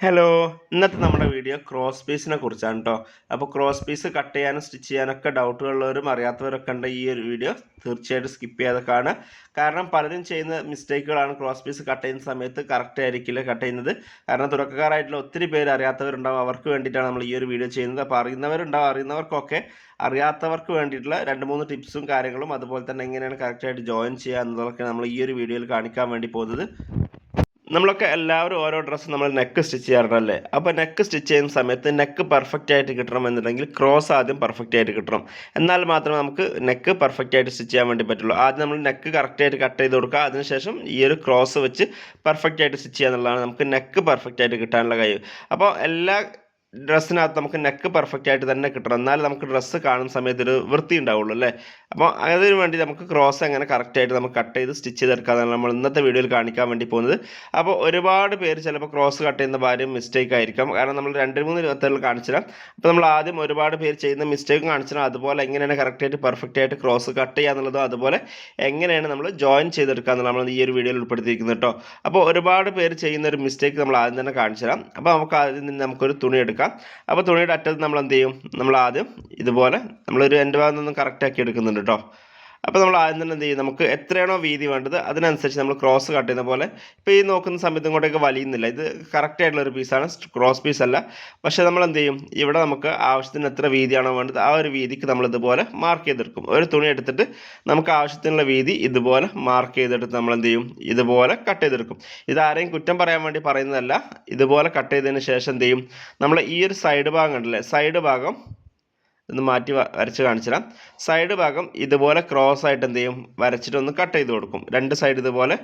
Hello ഇന്നത്തെ നമ്മുടെ video cross പീസിനെ കുറിച്ചാണ് കേട്ടോ അപ്പോൾ ക്രോസ് പീസ് കട്ട് ചെയ്യാനും സ്റ്റിച്ച് ചെയ്യാനൊക്കെ ഡൗട്ടുള്ളവരും അറിയാത്തവരൊക്കെ ഉണ്ട് ഈ ഒരു വീഡിയോ തീർച്ചയായിട്ടും സ്കിപ്പ് ചെയ്യാതെ കാണുക. കാരണം പലരും ചെയ്യുന്ന മിസ്റ്റേക്കുകളാണ് ക്രോസ് പീസ് കട്ട് ചെയ്യുന്ന സമയത്ത് കറക്റ്റ് ആയിരിക്കില്ല കട്ട് ചെയ്യുന്നത്. കാരണം തുടക്കക്കാരായിട്ടുള്ള ഒത്തിരി പേര് അറിയാത്തവരുണ്ടാവും. അവർക്ക് വേണ്ടിയിട്ടാണ് നമ്മൾ ഈ ഒരു വീഡിയോ ചെയ്യുന്നത്. അപ്പോൾ അറിയുന്നവരുണ്ടാവും അറിയുന്നവർക്കൊക്കെ അറിയാത്തവർക്ക് വേണ്ടിയിട്ടുള്ള രണ്ട് മൂന്ന് ടിപ്സും കാര്യങ്ങളും അതുപോലെ തന്നെ എങ്ങനെയാണ് കറക്റ്റായിട്ട് ജോയിൻ ചെയ്യുക എന്നതൊക്കെ നമ്മൾ ഈ ഒരു വീഡിയോയിൽ കാണിക്കാൻ വേണ്ടി പോകുന്നത്. നമ്മളൊക്കെ എല്ലാവരും ഓരോ ഡ്രസ്സ് നമ്മൾ നെക്ക് സ്റ്റിച്ച് ചെയ്യാറുണ്ടല്ലേ? അപ്പോൾ നെക്ക് സ്റ്റിച്ച് ചെയ്യുന്ന സമയത്ത് നെക്ക് പെർഫെക്റ്റ് ആയിട്ട് കിട്ടണം എന്നുണ്ടെങ്കിൽ ക്രോസ് ആദ്യം പെർഫെക്റ്റ് ആയിട്ട് കിട്ടണം. എന്നാൽ മാത്രമേ നമുക്ക് നെക്ക് പെർഫെക്റ്റ് ആയിട്ട് സ്റ്റിച്ച് ചെയ്യാൻ വേണ്ടി പറ്റുള്ളൂ. ആദ്യം നമ്മൾ നെക്ക് കറക്റ്റ് ആയിട്ട് കട്ട് ചെയ്ത് കൊടുക്കുക. അതിനുശേഷം ഈ ഒരു ക്രോസ് വെച്ച് പെർഫെക്റ്റ് ആയിട്ട് സ്റ്റിച്ച് ചെയ്യുക എന്നുള്ളതാണ് നമുക്ക് നെക്ക് പെർഫെക്റ്റ് ആയിട്ട് കിട്ടാനുള്ള കഴിവ്. അപ്പോൾ എല്ലാ ഡ്രസ്സിനകത്ത് നമുക്ക് നെക്ക് പെർഫെക്റ്റ് ആയിട്ട് തന്നെ കിട്ടണം. എന്നാലും നമുക്ക് ഡ്രസ്സ് കാണുന്ന സമയത്ത് ഒരു വൃത്തി ഉണ്ടാവുള്ളൂ അല്ലേ? അപ്പോൾ അതിന് വേണ്ടി നമുക്ക് ക്രോസ് എങ്ങനെ കറക്റ്റായിട്ട് നമുക്ക് കട്ട് ചെയ്ത് സ്റ്റിച്ച് ചെയ്തെടുക്കാമെന്നാണ് നമ്മൾ ഇന്നത്തെ വീഡിയോയിൽ കാണിക്കാൻ വേണ്ടി പോകുന്നത്. അപ്പോൾ ഒരുപാട് പേര് ചിലപ്പോൾ ക്രോസ് കട്ട് ചെയ്യുന്ന കാര്യം മിസ്റ്റേക്ക് ആയിരിക്കും. കാരണം നമ്മൾ രണ്ട് മൂന്ന് ഇരുപത്തേഴിൽ കാണിച്ചിടാം അപ്പോൾ നമ്മൾ ആദ്യം ഒരുപാട് പേര് ചെയ്യുന്ന മിസ്റ്റേക്ക് കാണിച്ചിടാം അതുപോലെ എങ്ങനെയാണ് കറക്റ്റായിട്ട് പെർഫെക്റ്റ് ആയിട്ട് ക്രോസ് കട്ട് ചെയ്യുക എന്നുള്ളതും അതുപോലെ എങ്ങനെയാണ് നമ്മൾ ജോയിൻ ചെയ്തെടുക്കുക എന്നുള്ളത് നമ്മൾ ഈ ഒരു വീഡിയോയിൽ ഉൾപ്പെടുത്തിയിരിക്കുന്നത് കേട്ടോ. അപ്പോൾ ഒരുപാട് പേര് ചെയ്യുന്ന ഒരു മിസ്റ്റേക്ക് നമ്മൾ ആദ്യം തന്നെ കാണിച്ചു തരാം. അപ്പോൾ നമുക്ക് ആദ്യം നിന്ന് നമുക്കൊരു തുണി എടുക്കാം. അപ്പോൾ തുണിയുടെ അറ്റത്ത് നമ്മൾ എന്ത് ചെയ്യും? നമ്മൾ ആദ്യം ഇതുപോലെ നമ്മളൊരു എന്റെ നിന്ന് കറക്റ്റ് ആക്കി എടുക്കുന്നുണ്ട് കേട്ടോ അപ്പോൾ നമ്മൾ ആദ്യം തന്നെ എന്ത് ചെയ്യും നമുക്ക് എത്രയാണോ വീതി വേണ്ടത് അതിനനുസരിച്ച് നമ്മൾ ക്രോസ് കട്ട് ചെയ്യുന്ന പോലെ. ഇപ്പോൾ ഈ നോക്കുന്ന സമയത്ത് ഇങ്ങോട്ടേക്ക് വലിയുന്നില്ല. ഇത് കറക്റ്റ് ആയിട്ടുള്ള ഒരു പീസാണ് ക്രോസ് പീസ് അല്ല. പക്ഷേ നമ്മൾ എന്ത് ചെയ്യും? ഇവിടെ നമുക്ക് ആവശ്യത്തിന് എത്ര വീതിയാണോ വേണ്ടത് ആ ഒരു വീതിക്ക് നമ്മൾ ഇതുപോലെ മാർക്ക് ചെയ്തെടുക്കും. ഒരു തുണി എടുത്തിട്ട് നമുക്ക് ആവശ്യത്തിനുള്ള വീതി ഇതുപോലെ മാർക്ക് ചെയ്തെടുത്ത് നമ്മൾ എന്ത് ചെയ്യും? ഇതുപോലെ കട്ട് ചെയ്തെടുക്കും. ഇത് ആരെയും കുറ്റം പറയാൻ വേണ്ടി പറയുന്നതല്ല. ഇതുപോലെ കട്ട് ചെയ്തതിന് ശേഷം എന്ത് ചെയ്യും? നമ്മൾ ഈ ഒരു സൈഡ് ഭാഗം കണ്ടില്ലേ സൈഡ് ഭാഗം ഒന്ന് മാറ്റി വരച്ച് കാണിച്ചു തരാം സൈഡ് ഭാഗം ഇതുപോലെ ക്രോസ് ആയിട്ട് എന്ത് ചെയ്യും? വരച്ചിട്ട് ഒന്ന് കട്ട് ചെയ്ത് കൊടുക്കും. രണ്ട് സൈഡ് ഇതുപോലെ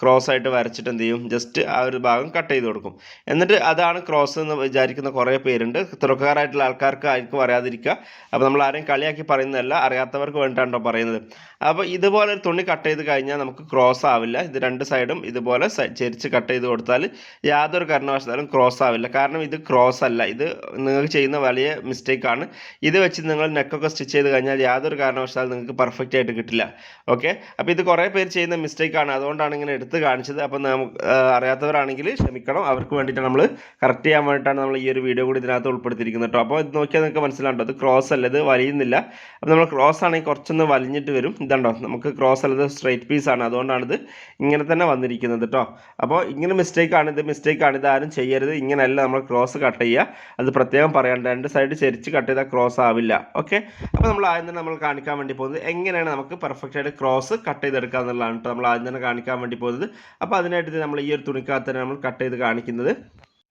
ക്രോസ് ആയിട്ട് വരച്ചിട്ട് എന്ത് ചെയ്യും? ജസ്റ്റ് ആ ഒരു ഭാഗം കട്ട് ചെയ്ത് കൊടുക്കും. എന്നിട്ട് അതാണ് ക്രോസ് എന്ന് വിചാരിക്കുന്ന കുറേ പേരുണ്ട്. തുറക്കാറായിട്ടുള്ള ആൾക്കാർക്ക് ആർക്കും അറിയാതിരിക്കുക. അപ്പോൾ നമ്മൾ ആരെയും കളിയാക്കി പറയുന്നതല്ല അറിയാത്തവർക്ക് വേണ്ടിയിട്ടാണോ പറയുന്നത്. അപ്പോൾ ഇതുപോലെ ഒരു തുണി കട്ട് ചെയ്ത് കഴിഞ്ഞാൽ നമുക്ക് ക്രോസ് ആവില്ല. ഇത് രണ്ട് സൈഡും ഇതുപോലെ ചെരിച്ച് കട്ട് ചെയ്ത് കൊടുത്താൽ യാതൊരു കാരണവശാലും ക്രോസ് ആവില്ല. കാരണം ഇത് ക്രോസ് അല്ല. ഇത് നിങ്ങൾക്ക് ചെയ്യുന്ന വലിയ മിസ്റ്റേക്കാണ് ഇത് വെച്ച് നിങ്ങൾ നെക്കൊക്കെ സ്റ്റിച്ച് ചെയ്ത് കഴിഞ്ഞാൽ യാതൊരു കാരണവശാലും നിങ്ങൾക്ക് പെർഫെക്റ്റ് ആയിട്ട് കിട്ടില്ല. ഓക്കെ അപ്പോൾ ഇത് കുറേ പേര് ചെയ്യുന്ന മിസ്റ്റേക്കാണ് അതുകൊണ്ടാണ് ഇങ്ങനെ എടുത്ത് കാണിച്ചത്. അപ്പം നമുക്ക് അറിയാത്തവരാണെങ്കിൽ ക്ഷമിക്കണം. അവർക്ക് വേണ്ടിയിട്ട് നമ്മൾ കറക്റ്റ് ചെയ്യാൻ വേണ്ടിയിട്ടാണ് നമ്മൾ ഈ ഒരു വീഡിയോ കൂടി ഇതിനകത്ത് ഉൾപ്പെടുത്തിയിരിക്കുന്നത് കേട്ടോ അപ്പോൾ ഇത് നോക്കിയാൽ നിങ്ങൾക്ക് മനസ്സിലാണ്ടോ അത് ക്രോസ് അല്ല ഇത് വലിയുന്നില്ല. അപ്പോൾ നമ്മൾ ക്രോസ് ആണെങ്കിൽ കുറച്ചൊന്ന് വലിഞ്ഞിട്ട് വരും. ഇതുണ്ടോ? നമുക്ക് ക്രോസ് അല്ലത് സ്ട്രൈറ്റ് പീസ് ആണ്. അതുകൊണ്ടാണ് ഇത് ഇങ്ങനെ തന്നെ വന്നിരിക്കുന്നത് കേട്ടോ അപ്പോൾ ഇങ്ങനെ മിസ്റ്റേക്ക് ആണ് ഇത് മിസ്റ്റേക്ക് ആണ്. ഇത് ആരും ചെയ്യരുത്. ഇങ്ങനെയല്ല നമ്മൾ ക്രോസ് കട്ട് ചെയ്യുക. അത് പ്രത്യേകം പറയാൻ രണ്ട് സൈഡ് ചെരിച്ച് കട്ട് ചെയ്താൽ ക്രോസ് ആവില്ല. ഓക്കെ അപ്പോൾ നമ്മൾ ആദ്യം തന്നെ നമ്മൾ കാണിക്കാൻ വേണ്ടി പോകുന്നത് എങ്ങനെയാണ് നമുക്ക് പെർഫെക്റ്റ് ആയിട്ട് ക്രോസ് കട്ട് ചെയ്തെടുക്കുക എന്നുള്ളതാണ് നമ്മൾ ആദ്യം തന്നെ കാണിക്കാൻ വേണ്ടി പോകുന്നത് അപ്പോൾ അതിനായിട്ട് നമ്മൾ ഈ ഒരു തുണിക്കകത്ത് തന്നെ നമ്മൾ കട്ട് ചെയ്ത് കാണിക്കുന്നത്.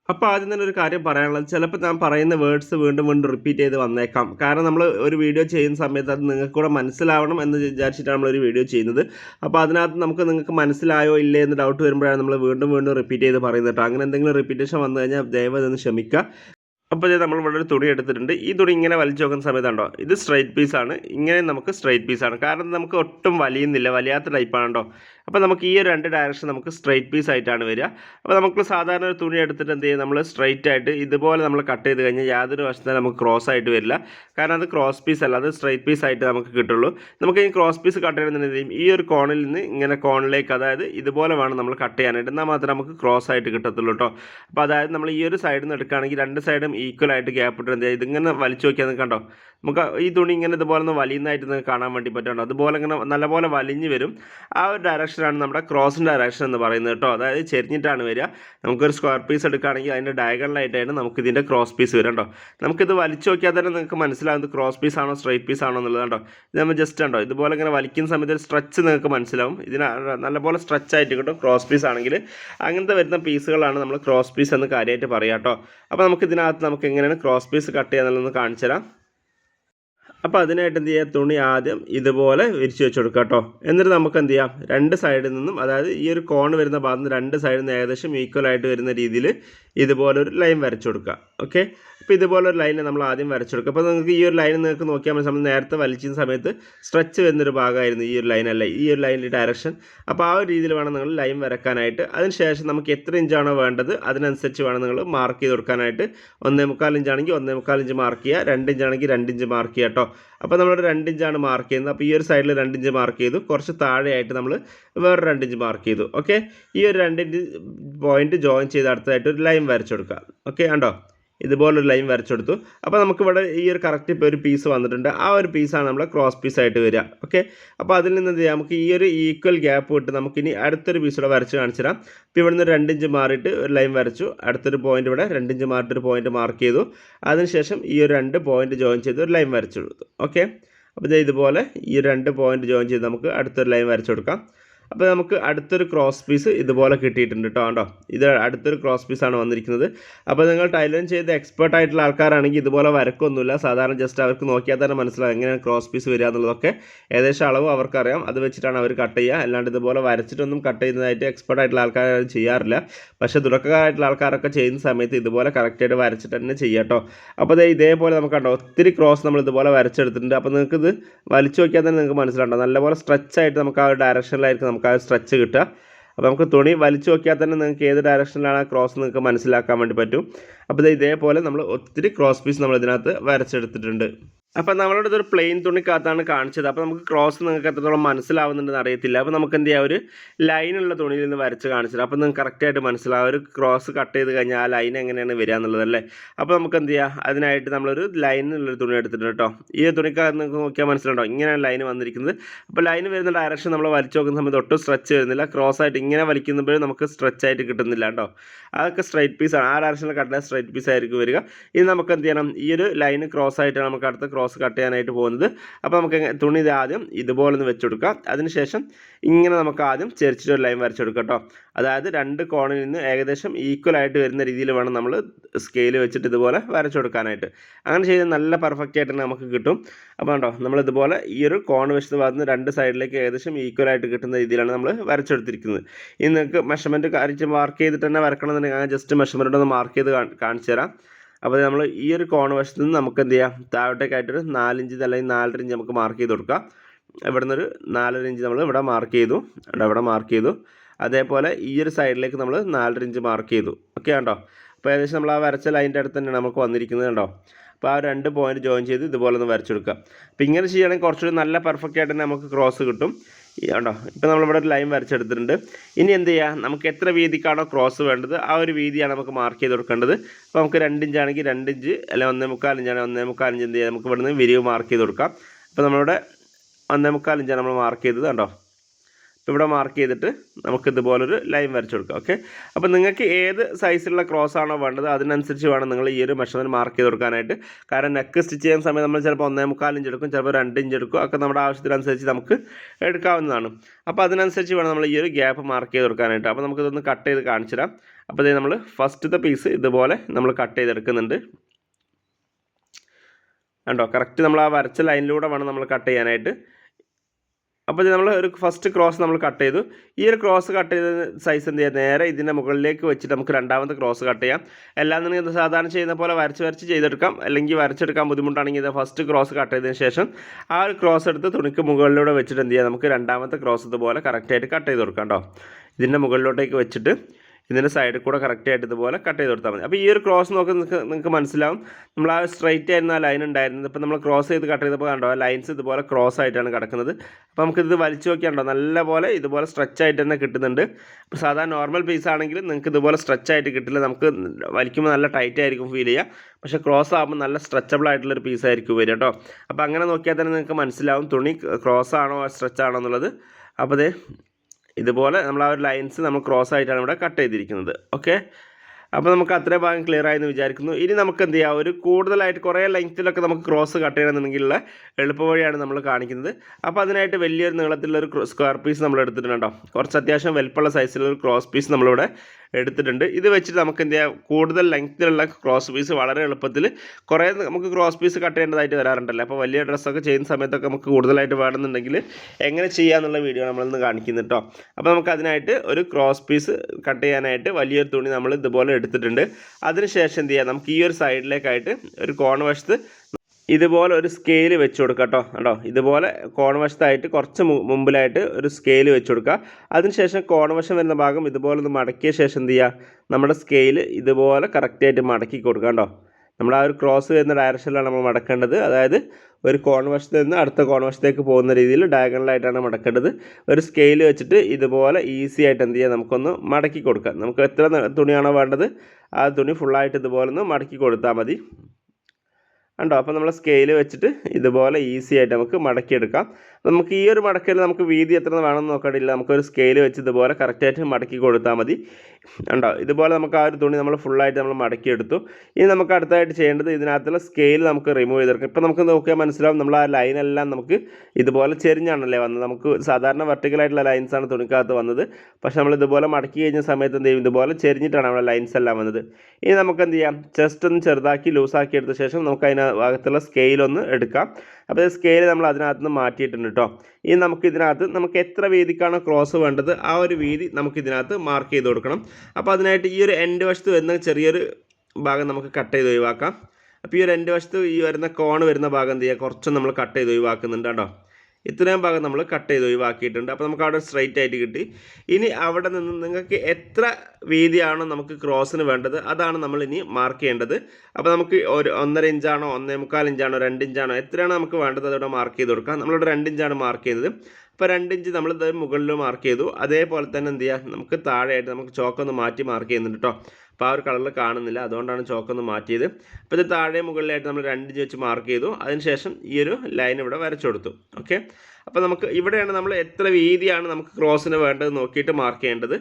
അപ്പോൾ ആദ്യം തന്നെ ഒരു കാര്യം പറയാനുള്ളത്. ചിലപ്പോൾ ഞാൻ പറയുന്ന വേർഡ്സ് വീണ്ടും വീണ്ടും റിപ്പീറ്റ് ചെയ്ത് വന്നേക്കാം. കാരണം നമ്മൾ ഒരു വീഡിയോ ചെയ്യുന്ന സമയത്ത് അത് നിങ്ങൾക്ക് കൂടെ മനസ്സിലാവണം എന്ന് വിചാരിച്ചിട്ടാണ് നമ്മൾ ഒരു വീഡിയോ ചെയ്യുന്നത്. അപ്പോൾ അതിനകത്ത് നമുക്ക് നിങ്ങൾക്ക് മനസ്സിലായോ ഇല്ലേ എന്ന് ഡൗട്ട് വരുമ്പോഴാണ് നമ്മൾ വീണ്ടും വീണ്ടും റിപ്പീറ്റ് ചെയ്ത് പറയുന്നത് കേട്ടോ. അങ്ങനെ എന്തെങ്കിലും റിപ്പീറ്റേഷൻ വന്നു കഴിഞ്ഞാൽ ദയവായി ഒന്ന് ക്ഷമിക്കുക. അപ്പോൾ ഇത് നമ്മൾ ഇവിടെ ഒരു തുണി എടുത്തിട്ടുണ്ട്. ഈ തുണി ഇങ്ങനെ വലിച്ചു നോക്കുന്ന സമയത്തുണ്ടോ ഇത് സ്ട്രൈറ്റ് പീസാണ് ഇങ്ങനെ നമുക്ക് സ്ട്രൈറ്റ് പീസാണ് കാരണം നമുക്ക് ഒട്ടും വലിയുന്നില്ല. വലിയാത്ത ടൈപ്പാണ് അപ്പോൾ നമുക്ക് ഈ ഒരു രണ്ട് ഡയറക്ഷൻ നമുക്ക് സ്ട്രൈറ്റ് പീസ് ആയിട്ടാണ് വരിക. അപ്പോൾ നമുക്ക് സാധാരണ ഒരു തുണി എടുത്തിട്ട് എന്ത് ചെയ്യും? നമ്മൾ സ്ട്രൈറ്റ് ആയിട്ട് ഇതുപോലെ നമ്മൾ കട്ട് ചെയ്ത് കഴിഞ്ഞാൽ യാതൊരു വശത്തും നമുക്ക് ക്രോസ് ആയിട്ട് വരില്ല. കാരണം അത് ക്രോസ് പീസ് അല്ല അത് സ്ട്രൈറ്റ് പീസ് ആയിട്ട് നമുക്ക് കിട്ടുള്ളൂ. നമുക്ക് ഈ ക്രോസ് പീസ് കട്ട് ചെയ്യണമെന്നുണ്ടെങ്കിൽ ഈ ഒരു കോണിൽ നിന്ന് ഇങ്ങനെ കോണിലേക്ക് അതായത് ഇതുപോലെ വേണം നമ്മൾ കട്ട് ചെയ്യാനായിട്ട്. എന്നാൽ മാത്രമേ നമുക്ക് ക്രോസ് ആയിട്ട് കിട്ടത്തുള്ളൂ കേട്ടോ അപ്പോൾ അതായത് നമ്മൾ ഈ ഒരു സൈഡിൽ നിന്ന് എടുക്കുകയാണെങ്കിൽ രണ്ട് സൈഡും ഈക്വൽ ആയിട്ട് ഗ്യാപ്പ് ഇട്ട് എന്ത് ചെയ്യുക ഇതിങ്ങനെ വലിച്ചു നോക്കിയാൽ കണ്ടോ? നമുക്ക് ഈ തുണി ഇങ്ങനെ ഇതുപോലെ ഒന്ന് വലിയുന്നതായിട്ട് നിങ്ങൾക്ക് കാണാൻ വേണ്ടി പറ്റുന്നുണ്ടോ അതുപോലെ ഇങ്ങനെ നല്ലപോലെ വലിഞ്ഞ് വരും. ആ ഒരു ഡയറക്ഷനാണ് നമ്മുടെ ക്രോസിന്റെ ഡയറക്ഷൻ എന്ന് പറയുന്നത് കേട്ടോ. അതായത് ചെരിഞ്ഞിട്ടാണ് വരിക. നമുക്കൊരു സ്ക്വയർ പീസ് എടുക്കുകയാണെങ്കിൽ അതിന്റെ ഡയഗണലായിട്ടാണ് നമുക്ക് ഇതിന്റെ ക്രോസ് പീസ് വരും കേട്ടോ. നമുക്കിത് വലിച്ചു നോക്കിയാൽ തന്നെ നിങ്ങൾക്ക് മനസ്സിലാവും ഇത് ക്രോസ് പീസ് ആണോ സ്ട്രൈറ്റ് പീസ് ആണോ എന്നുള്ളത് കേട്ടോ. ഇത് നമ്മൾ ജസ്റ്റ് ഉണ്ടോ ഇതുപോലെ ഇങ്ങനെ വലിക്കുന്ന സമയത്ത് സ്ട്രെച്ച് നിങ്ങൾക്ക് മനസ്സിലാവും. ഇതിന് നല്ലപോലെ സ്ട്രെച്ച് ആയിട്ട് കിട്ടും ക്രോസ് പീസ് ആണെങ്കിൽ. അങ്ങനത്തെ വരുന്ന പീസുകളാണ് നമ്മൾ ക്രോസ് പീസ് എന്ന് കാര്യമായിട്ട് പറയാം കേട്ടോ. അപ്പോൾ നമുക്ക് ഇതിനകത്ത് നമുക്ക് എങ്ങനെയാണ് ക്രോസ് പീസ് കട്ട് ചെയ്യാന്നുള്ളത് കാണിച്ചു തരാം അപ്പോൾ അതിനായിട്ട് എന്ത് ചെയ്യുക തുണി ആദ്യം ഇതുപോലെ വിരിച്ച് വെച്ച് കൊടുക്കുക കേട്ടോ. എന്നിട്ട് നമുക്ക് എന്ത് ചെയ്യാം? രണ്ട് സൈഡിൽ നിന്നും അതായത് ഈ ഒരു കോൺ വരുന്ന ഭാഗത്ത് നിന്ന് രണ്ട് സൈഡിൽ നിന്ന് ഏകദേശം ഈക്വൽ ആയിട്ട് വരുന്ന രീതിയിൽ ഇതുപോലെ ഒരു ലൈൻ വരച്ചു കൊടുക്കുക ഓക്കെ അപ്പോൾ ഇതുപോലെ ഒരു ലൈൻ നമ്മൾ ആദ്യം വരച്ചു കൊടുക്കുക അപ്പോൾ നിങ്ങൾക്ക് ഈ ഒരു ലൈൻ നിങ്ങൾക്ക് നോക്കിയാൽ മനസ്സിലാവും നമ്മൾ നേരത്തെ വലിച്ചിരുന്ന സമയത്ത് സ്ട്രെച്ച് വരുന്നൊരു ഭാഗമായിരുന്നു ഈ ഒരു ലൈൻ ഈ ഒരു ലൈനിന്റെ ഡയറക്ഷൻ അപ്പോൾ ആ ഒരു രീതിയിൽ വേണം നിങ്ങൾ ലൈൻ വരക്കാനായിട്ട് അതിനുശേഷം നമുക്ക് എത്ര ഇഞ്ചാണോ വേണ്ടത് അതിനനുസരിച്ച് വേണം നിങ്ങൾ മാർക്ക് ചെയ്ത് കൊടുക്കാനായിട്ട്. ഒന്നേ മുക്കാൽ ഇഞ്ചാണെങ്കിൽ ഒന്നേ മുക്കാൽ ഇഞ്ച് മാർക്ക് ചെയ്യുക. രണ്ട് ഇഞ്ചാണെങ്കിൽ രണ്ട് ഇഞ്ച് മാർക്ക് ചെയ്യുക കേട്ടോ അപ്പോൾ നമ്മളൊരു രണ്ട് ഇഞ്ചാണ് മാർക്ക് ചെയ്യുന്നത്. അപ്പോൾ ഈ ഒരു സൈഡിൽ രണ്ട് ഇഞ്ച് മാർക്ക് ചെയ്തു. കുറച്ച് താഴെയായിട്ട് നമ്മൾ വേറെ രണ്ട് ഇഞ്ച് മാർക്ക് ചെയ്തു. ഓക്കെ ഈ ഒരു രണ്ട് ഇഞ്ച് പോയിന്റ് ജോയിൻ ചെയ്ത് അടുത്തതായിട്ട് ഒരു ലൈൻ വരച്ചു കൊടുക്കുക. ഓക്കെ കണ്ടോ? ഇതുപോലൊരു ലൈൻ വരച്ചെടുത്തു. അപ്പോൾ നമുക്കിവിടെ ഈ ഒരു കറക്റ്റ് ഇപ്പോൾ ഒരു പീസ് വന്നിട്ടുണ്ട്. ആ ഒരു പീസാണ് നമ്മൾ ക്രോസ് പീസ് ആയിട്ട് വരിക. ഓക്കെ അപ്പോൾ അതിൽ നിന്ന് എന്ത് നമുക്ക് ഈ ഒരു ഈക്വൽ ഗ്യാപ്പ് വിട്ട് നമുക്കിനി അടുത്തൊരു പീസ് ഇവിടെ വരച്ച് കാണിച്ചു തരാം. ഇപ്പോൾ ഇവിടെ നിന്ന് ഇഞ്ച് മാറിയിട്ട് ഒരു ലൈൻ വരച്ചു. അടുത്തൊരു പോയിന്റ് ഇവിടെ രണ്ടിഞ്ച് മാറിയിട്ട് ഒരു പോയിന്റ് മാർക്ക് ചെയ്തു. അതിനുശേഷം ഈ ഒരു രണ്ട് പോയിന്റ് ജോയിൻ ചെയ്ത് ഒരു ലൈൻ വരച്ചു കൊടുത്തു. ഓക്കെ അപ്പോൾ ഇതേ ഇതുപോലെ ഈ രണ്ട് പോയിന്റ് ജോയിൻ ചെയ്ത് നമുക്ക് അടുത്തൊരു ലൈൻ വരച്ചു കൊടുക്കാം. അപ്പോൾ നമുക്ക് അടുത്തൊരു ക്രോസ് പീസ് ഇതുപോലെ കിട്ടിയിട്ടുണ്ട് കേട്ടോ കണ്ടോ? ഇത് അടുത്തൊരു ക്രോസ് പീസാണ് വന്നിരിക്കുന്നത്. അപ്പോൾ നിങ്ങൾ ടൈലറിങ് ചെയ്ത് എക്സ്പേർട്ട് ആയിട്ടുള്ള ആൾക്കാരാണെങ്കിൽ ഇതുപോലെ വരക്കൊന്നുമില്ല. സാധാരണ ജസ്റ്റ് അവർക്ക് നോക്കിയാൽ തന്നെ മനസ്സിലാവും എങ്ങനെയാണ് ക്രോസ് പീസ് വരിക എന്നുള്ളതൊക്കെ. ഏകദേശം അളവ് അവർക്കറിയാം. അത് വെച്ചിട്ടാണ് അവർ കട്ട് ചെയ്യുക. അല്ലാണ്ട് ഇതുപോലെ വരച്ചിട്ടൊന്നും കട്ട് ചെയ്യുന്നതായിട്ട് എക്സ്പേർട്ട് ആയിട്ടുള്ള ആൾക്കാർ ചെയ്യാറില്ല. പക്ഷേ തുടക്കക്കാരായിട്ടുള്ള ആൾക്കാരൊക്കെ ചെയ്യുന്ന സമയത്ത് ഇതുപോലെ കറക്റ്റായിട്ട് വരച്ചിട്ട് തന്നെ ചെയ്യാം കേട്ടോ അപ്പോൾ അതേ ഇതേപോലെ നമുക്ക് കണ്ടോ ഒത്തിരി ക്രോസ് നമ്മൾ ഇതുപോലെ വരച്ചെടുത്തിട്ടുണ്ട്. അപ്പോൾ നിങ്ങൾക്ക് ഇത് വലിച്ചു നോക്കിയാൽ തന്നെ നിങ്ങൾക്ക് മനസ്സിലാണ്ടോ നല്ലപോലെ സ്ട്രെച്ച് ആയിട്ട് നമുക്ക് ആ ഒരു ഡയറക്ഷനിലായിരിക്കും നമുക്ക് ആ സ്ട്രെച്ച് കിട്ടുക. അപ്പോൾ നമുക്ക് തുണി വലിച്ചു നോക്കിയാൽ തന്നെ നിങ്ങൾക്ക് ഏത് ഡയറക്ഷനിലാണ് ക്രോസ് നിങ്ങൾക്ക് മനസ്സിലാക്കാൻ വേണ്ടി പറ്റും. അപ്പോൾ ഇതേപോലെ നമ്മൾ ഒത്തിരി ക്രോസ് പീസ് നമ്മൾ ഇതിനകത്ത് വരച്ചെടുത്തിട്ടുണ്ട്. അപ്പോൾ നമ്മളുടെ ഇതൊരു പ്ലെയിൻ തുണിക്കകത്താണ് കാണിച്ചത്. അപ്പോൾ നമുക്ക് ക്രോസ് നിങ്ങൾക്ക് എത്രത്തോളം മനസ്സിലാവുന്നുണ്ടെന്ന് അറിയത്തില്ല. അപ്പോൾ നമുക്ക് എന്ത് ചെയ്യാം? ഒരു ലൈനുള്ള തുണിയിൽ നിന്ന് വരച്ച് കാണിച്ചത് അപ്പോൾ നിങ്ങൾക്ക് കറക്റ്റായിട്ട് മനസ്സിലാവും. ഒരു ക്രോസ് കട്ട് ചെയ്ത് കഴിഞ്ഞാൽ ആ ലൈൻ എങ്ങനെയാണ് വരിക എന്നുള്ളതല്ലേ അപ്പോൾ നമുക്ക് എന്ത് ചെയ്യാം? അതിനായിട്ട് നമ്മളൊരു ലൈനിലുള്ളൊരു തുണി എടുത്തിട്ടുണ്ട് കേട്ടോ. ഈ തുണിക്കകത്ത് നിങ്ങൾക്ക് നോക്കിയാൽ മനസ്സിലുണ്ടോ ഇങ്ങനെയാണ് ലൈൻ വന്നിരിക്കുന്നത്. അപ്പോൾ ലൈൻ വരുന്ന ഡയറക്ഷൻ നമ്മൾ വലിച്ചു നോക്കുന്ന സമയത്ത് ഒട്ടും സ്ട്രെച്ച് വരുന്നില്ല. ക്രോസ് ആയിട്ട് ഇങ്ങനെ വലിക്കുമ്പോഴും നമുക്ക് സ്ട്രെച്ച് ആയിട്ട് കിട്ടുന്നില്ല കേട്ടോ. അതൊക്കെ സ്ട്രൈറ്റ് പീസാണ് ആ ഡയറക്ഷനിൽ കട്ടാൻ സ്ട്രൈറ്റ് പീസ് ആയിരിക്കും വരിക. ഇനി നമുക്ക് എന്ത് ചെയ്യണം ഈ ഒരു ലൈൻ ക്രോസ് ആയിട്ടാണ് നമുക്ക് അടുത്ത ക്രോസ് കട്ട് ചെയ്യാനായിട്ട് പോകുന്നത്. അപ്പോൾ നമുക്ക് തുണി ഇത് ആദ്യം ഇതുപോലെ ഒന്ന് വെച്ചുകൊടുക്കുക അതിനുശേഷം ഇങ്ങനെ നമുക്ക് ആദ്യം ചെരിച്ചിട്ട് ഒരു ലൈൻ വരച്ചെടുക്കുക കേട്ടോ അതായത് രണ്ട് കോണിൽ നിന്ന് ഏകദേശം ഈക്വൽ ആയിട്ട് വരുന്ന രീതിയിൽ വേണം നമ്മൾ സ്കെയിൽ വെച്ചിട്ട് ഇതുപോലെ വരച്ചെടുക്കാനായിട്ട്. അങ്ങനെ ചെയ്ത് നല്ല പെർഫെക്റ്റ് ആയിട്ട് നമുക്ക് കിട്ടും. അപ്പോൾ നമ്മൾ ഇതുപോലെ ഈ ഒരു കോൺ വശത്ത് ഭാഗത്ത് രണ്ട് സൈഡിലേക്ക് ഏകദേശം ഈക്വൽ ആയിട്ട് കിട്ടുന്ന രീതിയിലാണ് നമ്മൾ വരച്ചെടുത്തിരിക്കുന്നത്. ഇനി നിങ്ങൾക്ക് മെഷർമെന്റ് കാണിച്ച് മാർക്ക് ചെയ്തിട്ട് തന്നെ വരക്കണമെന്നുണ്ടെങ്കിൽ ഞാൻ ജസ്റ്റ് മെഷർമെന്റ് ഒന്ന് മാർക്ക് ചെയ്ത് കാണിച്ചു തരാം. അപ്പോൾ നമ്മൾ ഈ ഒരു കോൺ വശത്ത് നിന്ന് നമുക്ക് എന്ത് ചെയ്യാം? താഴോട്ടേക്കായിട്ടൊരു നാലിഞ്ച് അല്ലെങ്കിൽ നാലര ഇഞ്ച് നമുക്ക് മാർക്ക് ചെയ്ത് കൊടുക്കാം. ഇവിടെ നിന്നൊരു നാലര ഇഞ്ച് നമ്മൾ ഇവിടെ മാർക്ക് ചെയ്തു. ഇവിടെ ഇവിടെ മാർക്ക് ചെയ്തു. അതേപോലെ ഈ ഒരു സൈഡിലേക്ക് നമ്മൾ നാലര ഇഞ്ച് മാർക്ക് ചെയ്തു. ഓക്കെ ആണ്ടോ അപ്പോൾ ഏകദേശം നമ്മൾ ആ വരച്ച ലൈന്റെ അടുത്ത് തന്നെയാണ് നമുക്ക് വന്നിരിക്കുന്നത് കണ്ടോ? അപ്പോൾ ആ രണ്ട് പോയിന്റ് ജോയിൻ ചെയ്ത് ഇതുപോലെ ഒന്ന് വരച്ചു വരച്ചെടുക്കുക അപ്പോൾ ഇങ്ങനെ ചെയ്യുകയാണെങ്കിൽ കുറച്ചുകൂടി നല്ല പെർഫെക്റ്റ് ആയിട്ട് തന്നെ നമുക്ക് ക്രോസ് കിട്ടും. ഉണ്ടോ ഇപ്പോൾ നമ്മളിവിടെ ഒരു ലൈൻ വരച്ചെടുത്തിട്ടുണ്ട്. ഇനി എന്ത് ചെയ്യുക നമുക്ക് എത്ര വീതിക്കാണോ ക്രോസ് വേണ്ടത് ആ ഒരു വീതിയാണ് നമുക്ക് മാർക്ക് ചെയ്ത് കൊടുക്കേണ്ടത്. അപ്പോൾ നമുക്ക് രണ്ട് ഇഞ്ചാണെങ്കിൽ രണ്ട് ഇഞ്ച് അല്ലെങ്കിൽ ഒന്നേ മുക്കാൽ ഇഞ്ചാണെങ്കിൽ ഒന്നേ മുക്കാൽ ഇഞ്ച് എന്ത് ചെയ്യുക നമുക്ക് ഇവിടുന്ന് വിരിവ് മാർക്ക് ചെയ്ത് കൊടുക്കാം. അപ്പോൾ നമ്മളിവിടെ ഒന്നേ മുക്കാൽ ഇഞ്ചാണ് നമ്മൾ മാർക്ക് ചെയ്തത് കണ്ടോ? ഇവിടെ മാർക്ക് ചെയ്തിട്ട് നമുക്ക് ഇതുപോലൊരു ലൈൻ വരച്ചു കൊടുക്കാം ഓക്കെ അപ്പോൾ നിങ്ങൾക്ക് ഏത് സൈസിലുള്ള ക്രോസ് ആണോ വേണ്ടത് അതിനനുസരിച്ച് വേണം നിങ്ങൾ ഈ ഒരു മെഷർമെന്റ് മാർക്ക് ചെയ്ത് കൊടുക്കാനായിട്ട്. കാരണം നെക്ക് സ്റ്റിച്ച് ചെയ്യുന്ന സമയത്ത് നമ്മൾ ചിലപ്പോൾ ഒന്നേ മുക്കാൽ ഇഞ്ച് എടുക്കും ചിലപ്പോൾ രണ്ട് ഇഞ്ച് എടുക്കും ഒക്കെ നമ്മുടെ ആവശ്യത്തിനനുസരിച്ച് നമുക്ക് എടുക്കാവുന്നതാണ്. അപ്പോൾ അതിനനുസരിച്ച് വേണം നമ്മൾ ഈ ഒരു ഗ്യാപ്പ് മാർക്ക് ചെയ്ത് കൊടുക്കാനായിട്ട്. അപ്പോൾ നമുക്കിതൊന്ന് കട്ട് ചെയ്ത് കാണിച്ചു തരാം. അപ്പോൾ ഇത് നമ്മൾ ഫസ്റ്റത്തെ പീസ് ഇതുപോലെ നമ്മൾ കട്ട് ചെയ്തെടുക്കുന്നുണ്ട്. കണ്ടോ? കറക്റ്റ് നമ്മൾ ആ വരച്ച ലൈനിലൂടെ വേണം നമ്മൾ കട്ട് ചെയ്യാനായിട്ട്. അപ്പോൾ നമ്മൾ ഒരു ഫസ്റ്റ് ക്രോസ് നമ്മൾ കട്ട് ചെയ്തു. ഈ ഒരു ക്രോസ് കട്ട് ചെയ്ത സൈസ് എന്ത് ചെയ്യാം? നേരെ ഇതിന്റെ മുകളിലേക്ക് വെച്ചിട്ട് നമുക്ക് രണ്ടാമത്തെ ക്രോസ് കട്ട് ചെയ്യാം. എല്ലാം ഇത് സാധാരണ ചെയ്യുന്ന പോലെ വരച്ച് വരച്ച് ചെയ്തെടുക്കാം. അല്ലെങ്കിൽ വരച്ചെടുക്കാൻ ബുദ്ധിമുട്ടാണെങ്കിൽ ഇത് ഫസ്റ്റ് ക്രോസ് കട്ട് ചെയ്തതിന് ശേഷം ആ ഒരു ക്രോസ് എടുത്ത് തുണിക്ക് മുകളിലൂടെ വെച്ചിട്ട് എന്ത് ചെയ്യാം? നമുക്ക് രണ്ടാമത്തെ ക്രോസ് ഇതുപോലെ കറക്റ്റായിട്ട് കട്ട് ചെയ്ത് കൊടുക്കാം കേട്ടോ ഇതിന്റെ മുകളിലോട്ടേക്ക് വെച്ചിട്ട് ഇതിന്റെ സൈഡിൽ കൂടെ കറക്റ്റ് ആയിട്ട് ഇതുപോലെ കട്ട് ചെയ്ത് കൊടുത്താൽ മതി. അപ്പോൾ ഈ ഒരു ക്രോസ് നോക്കി നിങ്ങൾക്ക് മനസ്സിലാവും. നമ്മൾ ആ സ്ട്രൈറ്റ് ആയിരുന്ന ആ ലൈൻ ഉണ്ടായിരുന്നത്. ഇപ്പോൾ നമ്മൾ ക്രോസ് ചെയ്ത് കട്ട് ചെയ്തപ്പോൾ കണ്ടോ ആ ലൈൻസ് ഇതുപോലെ ക്രോസ് ആയിട്ടാണ് കിടക്കുന്നത്. അപ്പോൾ നമുക്കിത് വലിച്ചു നോക്കിയാണ്ടോ നല്ലപോലെ ഇതുപോലെ സ്ട്രെച്ച് ആയിട്ട് തന്നെ കിട്ടുന്നുണ്ട്. അപ്പോൾ സാധാരണ നോർമൽ പീസ് ആണെങ്കിൽ നിങ്ങൾക്ക് ഇതുപോലെ സ്ട്രെച്ച് ആയിട്ട് കിട്ടില്ല. നമുക്ക് വലിക്കുമ്പോൾ നല്ല ടൈറ്റ് ആയിരിക്കും ഫീൽ ചെയ്യുക പക്ഷേ ക്രോസ് ആകുമ്പോൾ നല്ല സ്ട്രെച്ചബിൾ ആയിട്ടുള്ളൊരു പീസ് ആയിരിക്കും വരിക കേട്ടോ അപ്പോൾ അങ്ങനെ നോക്കിയാൽ തന്നെ നിങ്ങൾക്ക് മനസ്സിലാവും. തുണി ക്രോസ് ആണോ സ്ട്രെച്ച് ആണോ എന്നുള്ളത്. അപ്പോൾ ദേ ഇതുപോലെ നമ്മൾ ആ ഒരു ലൈൻസ് നമ്മൾ ക്രോസ് ആയിട്ടാണ് ഇവിടെ കട്ട് ചെയ്തിരിക്കുന്നത്. ഓക്കെ അപ്പോൾ നമുക്ക് അത്രയും ഭാഗം ക്ലിയർ ആയെന്ന് വിചാരിക്കുന്നു. ഇനി നമുക്ക് എന്ത് ചെയ്യാം? ഒരു കൂടുതലായിട്ട് കുറേ ലെങ്ത്തിലൊക്കെ നമുക്ക് ക്രോസ് കട്ട് ചെയ്യണമെന്നുണ്ടെങ്കിലുള്ള എളുപ്പ വഴിയാണ് നമ്മൾ കാണിക്കുന്നത്. അപ്പോൾ അതിനായിട്ട് വലിയൊരു നീളത്തിലുള്ള ഒരു സ്ക്വയർ പീസ് നമ്മൾ എടുത്തിട്ടുണ്ടോ കുറച്ച് അത്യാവശ്യം വലുപ്പമുള്ള സൈസിലുള്ള ഒരു ക്രോസ് പീസ് നമ്മളിവിടെ എടുത്തിട്ടുണ്ട്. ഇത് വെച്ചിട്ട് നമുക്ക് എന്ത് ചെയ്യാം? കൂടുതൽ ലെങ്ത്തിലുള്ള ക്രോസ് പീസ് വളരെ എളുപ്പത്തിൽ കുറേ നമുക്ക് ക്രോസ് പീസ് കട്ട് ചെയ്യേണ്ടതായിട്ട് വരാറുണ്ടല്ലോ. അപ്പോൾ വലിയ ഡ്രസ്സൊക്കെ ചെയ്യുന്ന സമയത്തൊക്കെ നമുക്ക് കൂടുതലായിട്ട് വേണമെന്നുണ്ടെങ്കിൽ എങ്ങനെ ചെയ്യാമെന്നുള്ള വീഡിയോ നമ്മളിന്ന് കാണിക്കുന്നു കേട്ടോ അപ്പോൾ നമുക്ക് അതിനായിട്ട് ഒരു ക്രോസ് പീസ് കട്ട് ചെയ്യാനായിട്ട് വലിയൊരു തുണി നമ്മൾ ഇതുപോലെ എടുത്തിട്ടുണ്ട്. അതിനുശേഷം എന്ത് ചെയ്യാം? നമുക്ക് ഈ ഒരു സൈഡിലേക്കായിട്ട് ഒരു കോൺ വശത്ത് ഇതുപോലെ ഒരു സ്കെയിൽ വെച്ച് കൊടുക്കുക കേട്ടോ കേട്ടോ ഇതുപോലെ കോൺവശത്തായിട്ട് കുറച്ച് മുമ്പിലായിട്ട് ഒരു സ്കെയിൽ വെച്ച് കൊടുക്കുക. അതിനുശേഷം കോൺവശം വരുന്ന ഭാഗം ഇതുപോലെ ഒന്ന് മടക്കിയ ശേഷം എന്ത് ചെയ്യുക? നമ്മുടെ സ്കെയിൽ ഇതുപോലെ കറക്റ്റായിട്ട് മടക്കി കൊടുക്കുക കേട്ടോ നമ്മൾ ആ ഒരു ക്രോസ് വരുന്ന ഡയറക്ഷനിലാണ് നമ്മൾ മടക്കേണ്ടത്. അതായത് ഒരു കോൺവശത്ത് നിന്ന് അടുത്ത കോൺവശത്തേക്ക് പോകുന്ന രീതിയിൽ ഡയഗണലായിട്ടാണ് മടക്കേണ്ടത്. ഒരു സ്കെയിൽ വെച്ചിട്ട് ഇതുപോലെ ഈസി ആയിട്ട് എന്ത് ചെയ്യാം നമുക്കൊന്ന് മടക്കി കൊടുക്കാം നമുക്ക് എത്ര തുണിയാണോ വേണ്ടത്? ആ തുണി ഫുള്ളായിട്ട് ഇതുപോലെ ഒന്ന് മടക്കി കൊടുത്താൽ മതി. കണ്ടോ? അപ്പോൾ നമ്മൾ സ്കെയിൽ വെച്ചിട്ട് ഇതുപോലെ ഈസി ആയിട്ട് നമുക്ക് മടക്കിയെടുക്കാം. നമുക്ക് ഈ ഒരു മടക്കൽ നമുക്ക് വീതി എത്ര വേണമെന്ന് നോക്കേണ്ടില്ല. നമുക്കൊരു സ്കെയിൽ വെച്ച് ഇതുപോലെ കറക്റ്റായിട്ട് മടക്കി കൊടുത്താൽ മതി. ഉണ്ടോ ഇതുപോലെ നമുക്ക് ആ ഒരു തുണി നമ്മൾ ഫുള്ളായിട്ട് നമ്മൾ മടക്കിയെടുത്തു. ഇനി നമുക്ക് അടുത്തായിട്ട് ചെയ്യേണ്ടത് ഇതിനകത്തുള്ള സ്കെയിൽ നമുക്ക് റിമൂവ് ചെയ്തെടുക്കാം. ഇപ്പോൾ നമുക്ക് നോക്കിയാൽ മനസ്സിലാവും നമ്മൾ ആ ലൈനെല്ലാം നമുക്ക് ഇതുപോലെ ചെരിഞ്ഞാണല്ലേ വന്നത്. നമുക്ക് സാധാരണ വെർട്ടിക്കലായിട്ടുള്ള ലൈൻസാണ് തുണിക്കകത്ത് വന്നത്. പക്ഷെ നമ്മൾ ഇതുപോലെ മടക്കി കഴിഞ്ഞ സമയത്ത് എന്ത് ചെയ്യും? ഇതുപോലെ ചെരിഞ്ഞിട്ടാണ് നമ്മുടെ ലൈൻസ് എല്ലാം വന്നത്. ഇനി നമുക്ക് എന്ത് ചെയ്യാം? ചെസ്റ്റ് ഒന്ന് ചെറുതാക്കി ലൂസാക്കി എടുത്ത ശേഷം നമുക്ക് അതിനകത്തുള്ള സ്കെയിൽ ഒന്ന് എടുക്കാം. അപ്പോൾ സ്കെയിൽ നമ്മൾ അതിനകത്ത് നിന്ന് മാറ്റിയിട്ടുണ്ട് കേട്ടോ ഇനി നമുക്ക് ഇതിനകത്ത് നമുക്ക് എത്ര വീതിക്കാണ് ക്രോസ് വേണ്ടത് ആ ഒരു വീതി നമുക്ക് ഇതിനകത്ത് മാർക്ക് ചെയ്ത് കൊടുക്കണം. അപ്പോൾ അതിനായിട്ട് ഈ ഒരു എൻഡ് വശത്ത് വരുന്ന ചെറിയൊരു ഭാഗം നമുക്ക് കട്ട് ചെയ്ത് ഒഴിവാക്കാം. അപ്പോൾ ഈ ഒരു എൻഡ് വശത്ത് ഈ വരുന്ന കോൺ വരുന്ന ഭാഗം എന്ത് ചെയ്യുക? കുറച്ച് നമ്മൾ കട്ട് ചെയ്ത് ഒഴിവാക്കുന്നുണ്ട് കേട്ടോ. ഇത്രയും ഭാഗം നമ്മൾ കട്ട് ചെയ്ത് ഒഴിവാക്കിയിട്ടുണ്ട്. അപ്പോൾ നമുക്ക് അവിടെ സ്ട്രൈറ്റ് ആയിട്ട് കിട്ടി. ഇനി അവിടെ നിന്ന് നിങ്ങൾക്ക് എത്ര വീതിയാണോ നമുക്ക് ക്രോസിന് വേണ്ടത് അതാണ് നമ്മൾ ഇനി മാർക്ക് ചെയ്യേണ്ടത്. അപ്പോൾ നമുക്ക് ഒരു ഒന്നര ഇഞ്ചാണോ ഒന്നേ മുക്കാൽ ഇഞ്ചാണോ രണ്ട് ഇഞ്ചാണോ എത്രയാണോ നമുക്ക് വേണ്ടത് അതവിടെ മാർക്ക് ചെയ്ത് കൊടുക്കാം. നമ്മളിവിടെ രണ്ട് ഇഞ്ചാണ് മാർക്ക് ചെയ്തത് അപ്പോൾ രണ്ട് ഇഞ്ച് നമ്മൾ മുകളിൽ മാർക്ക് ചെയ്തു. അതേപോലെ തന്നെ എന്ത് ചെയ്യുക നമുക്ക് താഴെയായിട്ട് നമുക്ക് ചോക്കൊന്ന് മാറ്റി മാർക്ക് ചെയ്യുന്നുണ്ട് കേട്ടോ അപ്പോൾ ആ ഒരു കളറിൽ കാണുന്നില്ല. അതുകൊണ്ടാണ് ചോക്കൊന്ന് മാറ്റിയത്. അപ്പോൾ ഇത് താഴെ മുകളിലായിട്ട് നമ്മൾ രണ്ട് ഇഞ്ച് വെച്ച് മാർക്ക് ചെയ്തു. അതിനുശേഷം ഈ ഒരു ലൈൻ ഇവിടെ വരച്ചു കൊടുത്തു. ഓക്കെ അപ്പോൾ നമുക്ക് ഇവിടെയാണ് നമ്മൾ എത്ര വീതിയാണ് നമുക്ക് ക്രോസിന് വേണ്ടത് നോക്കിയിട്ട് മാർക്ക് ചെയ്യേണ്ടത്.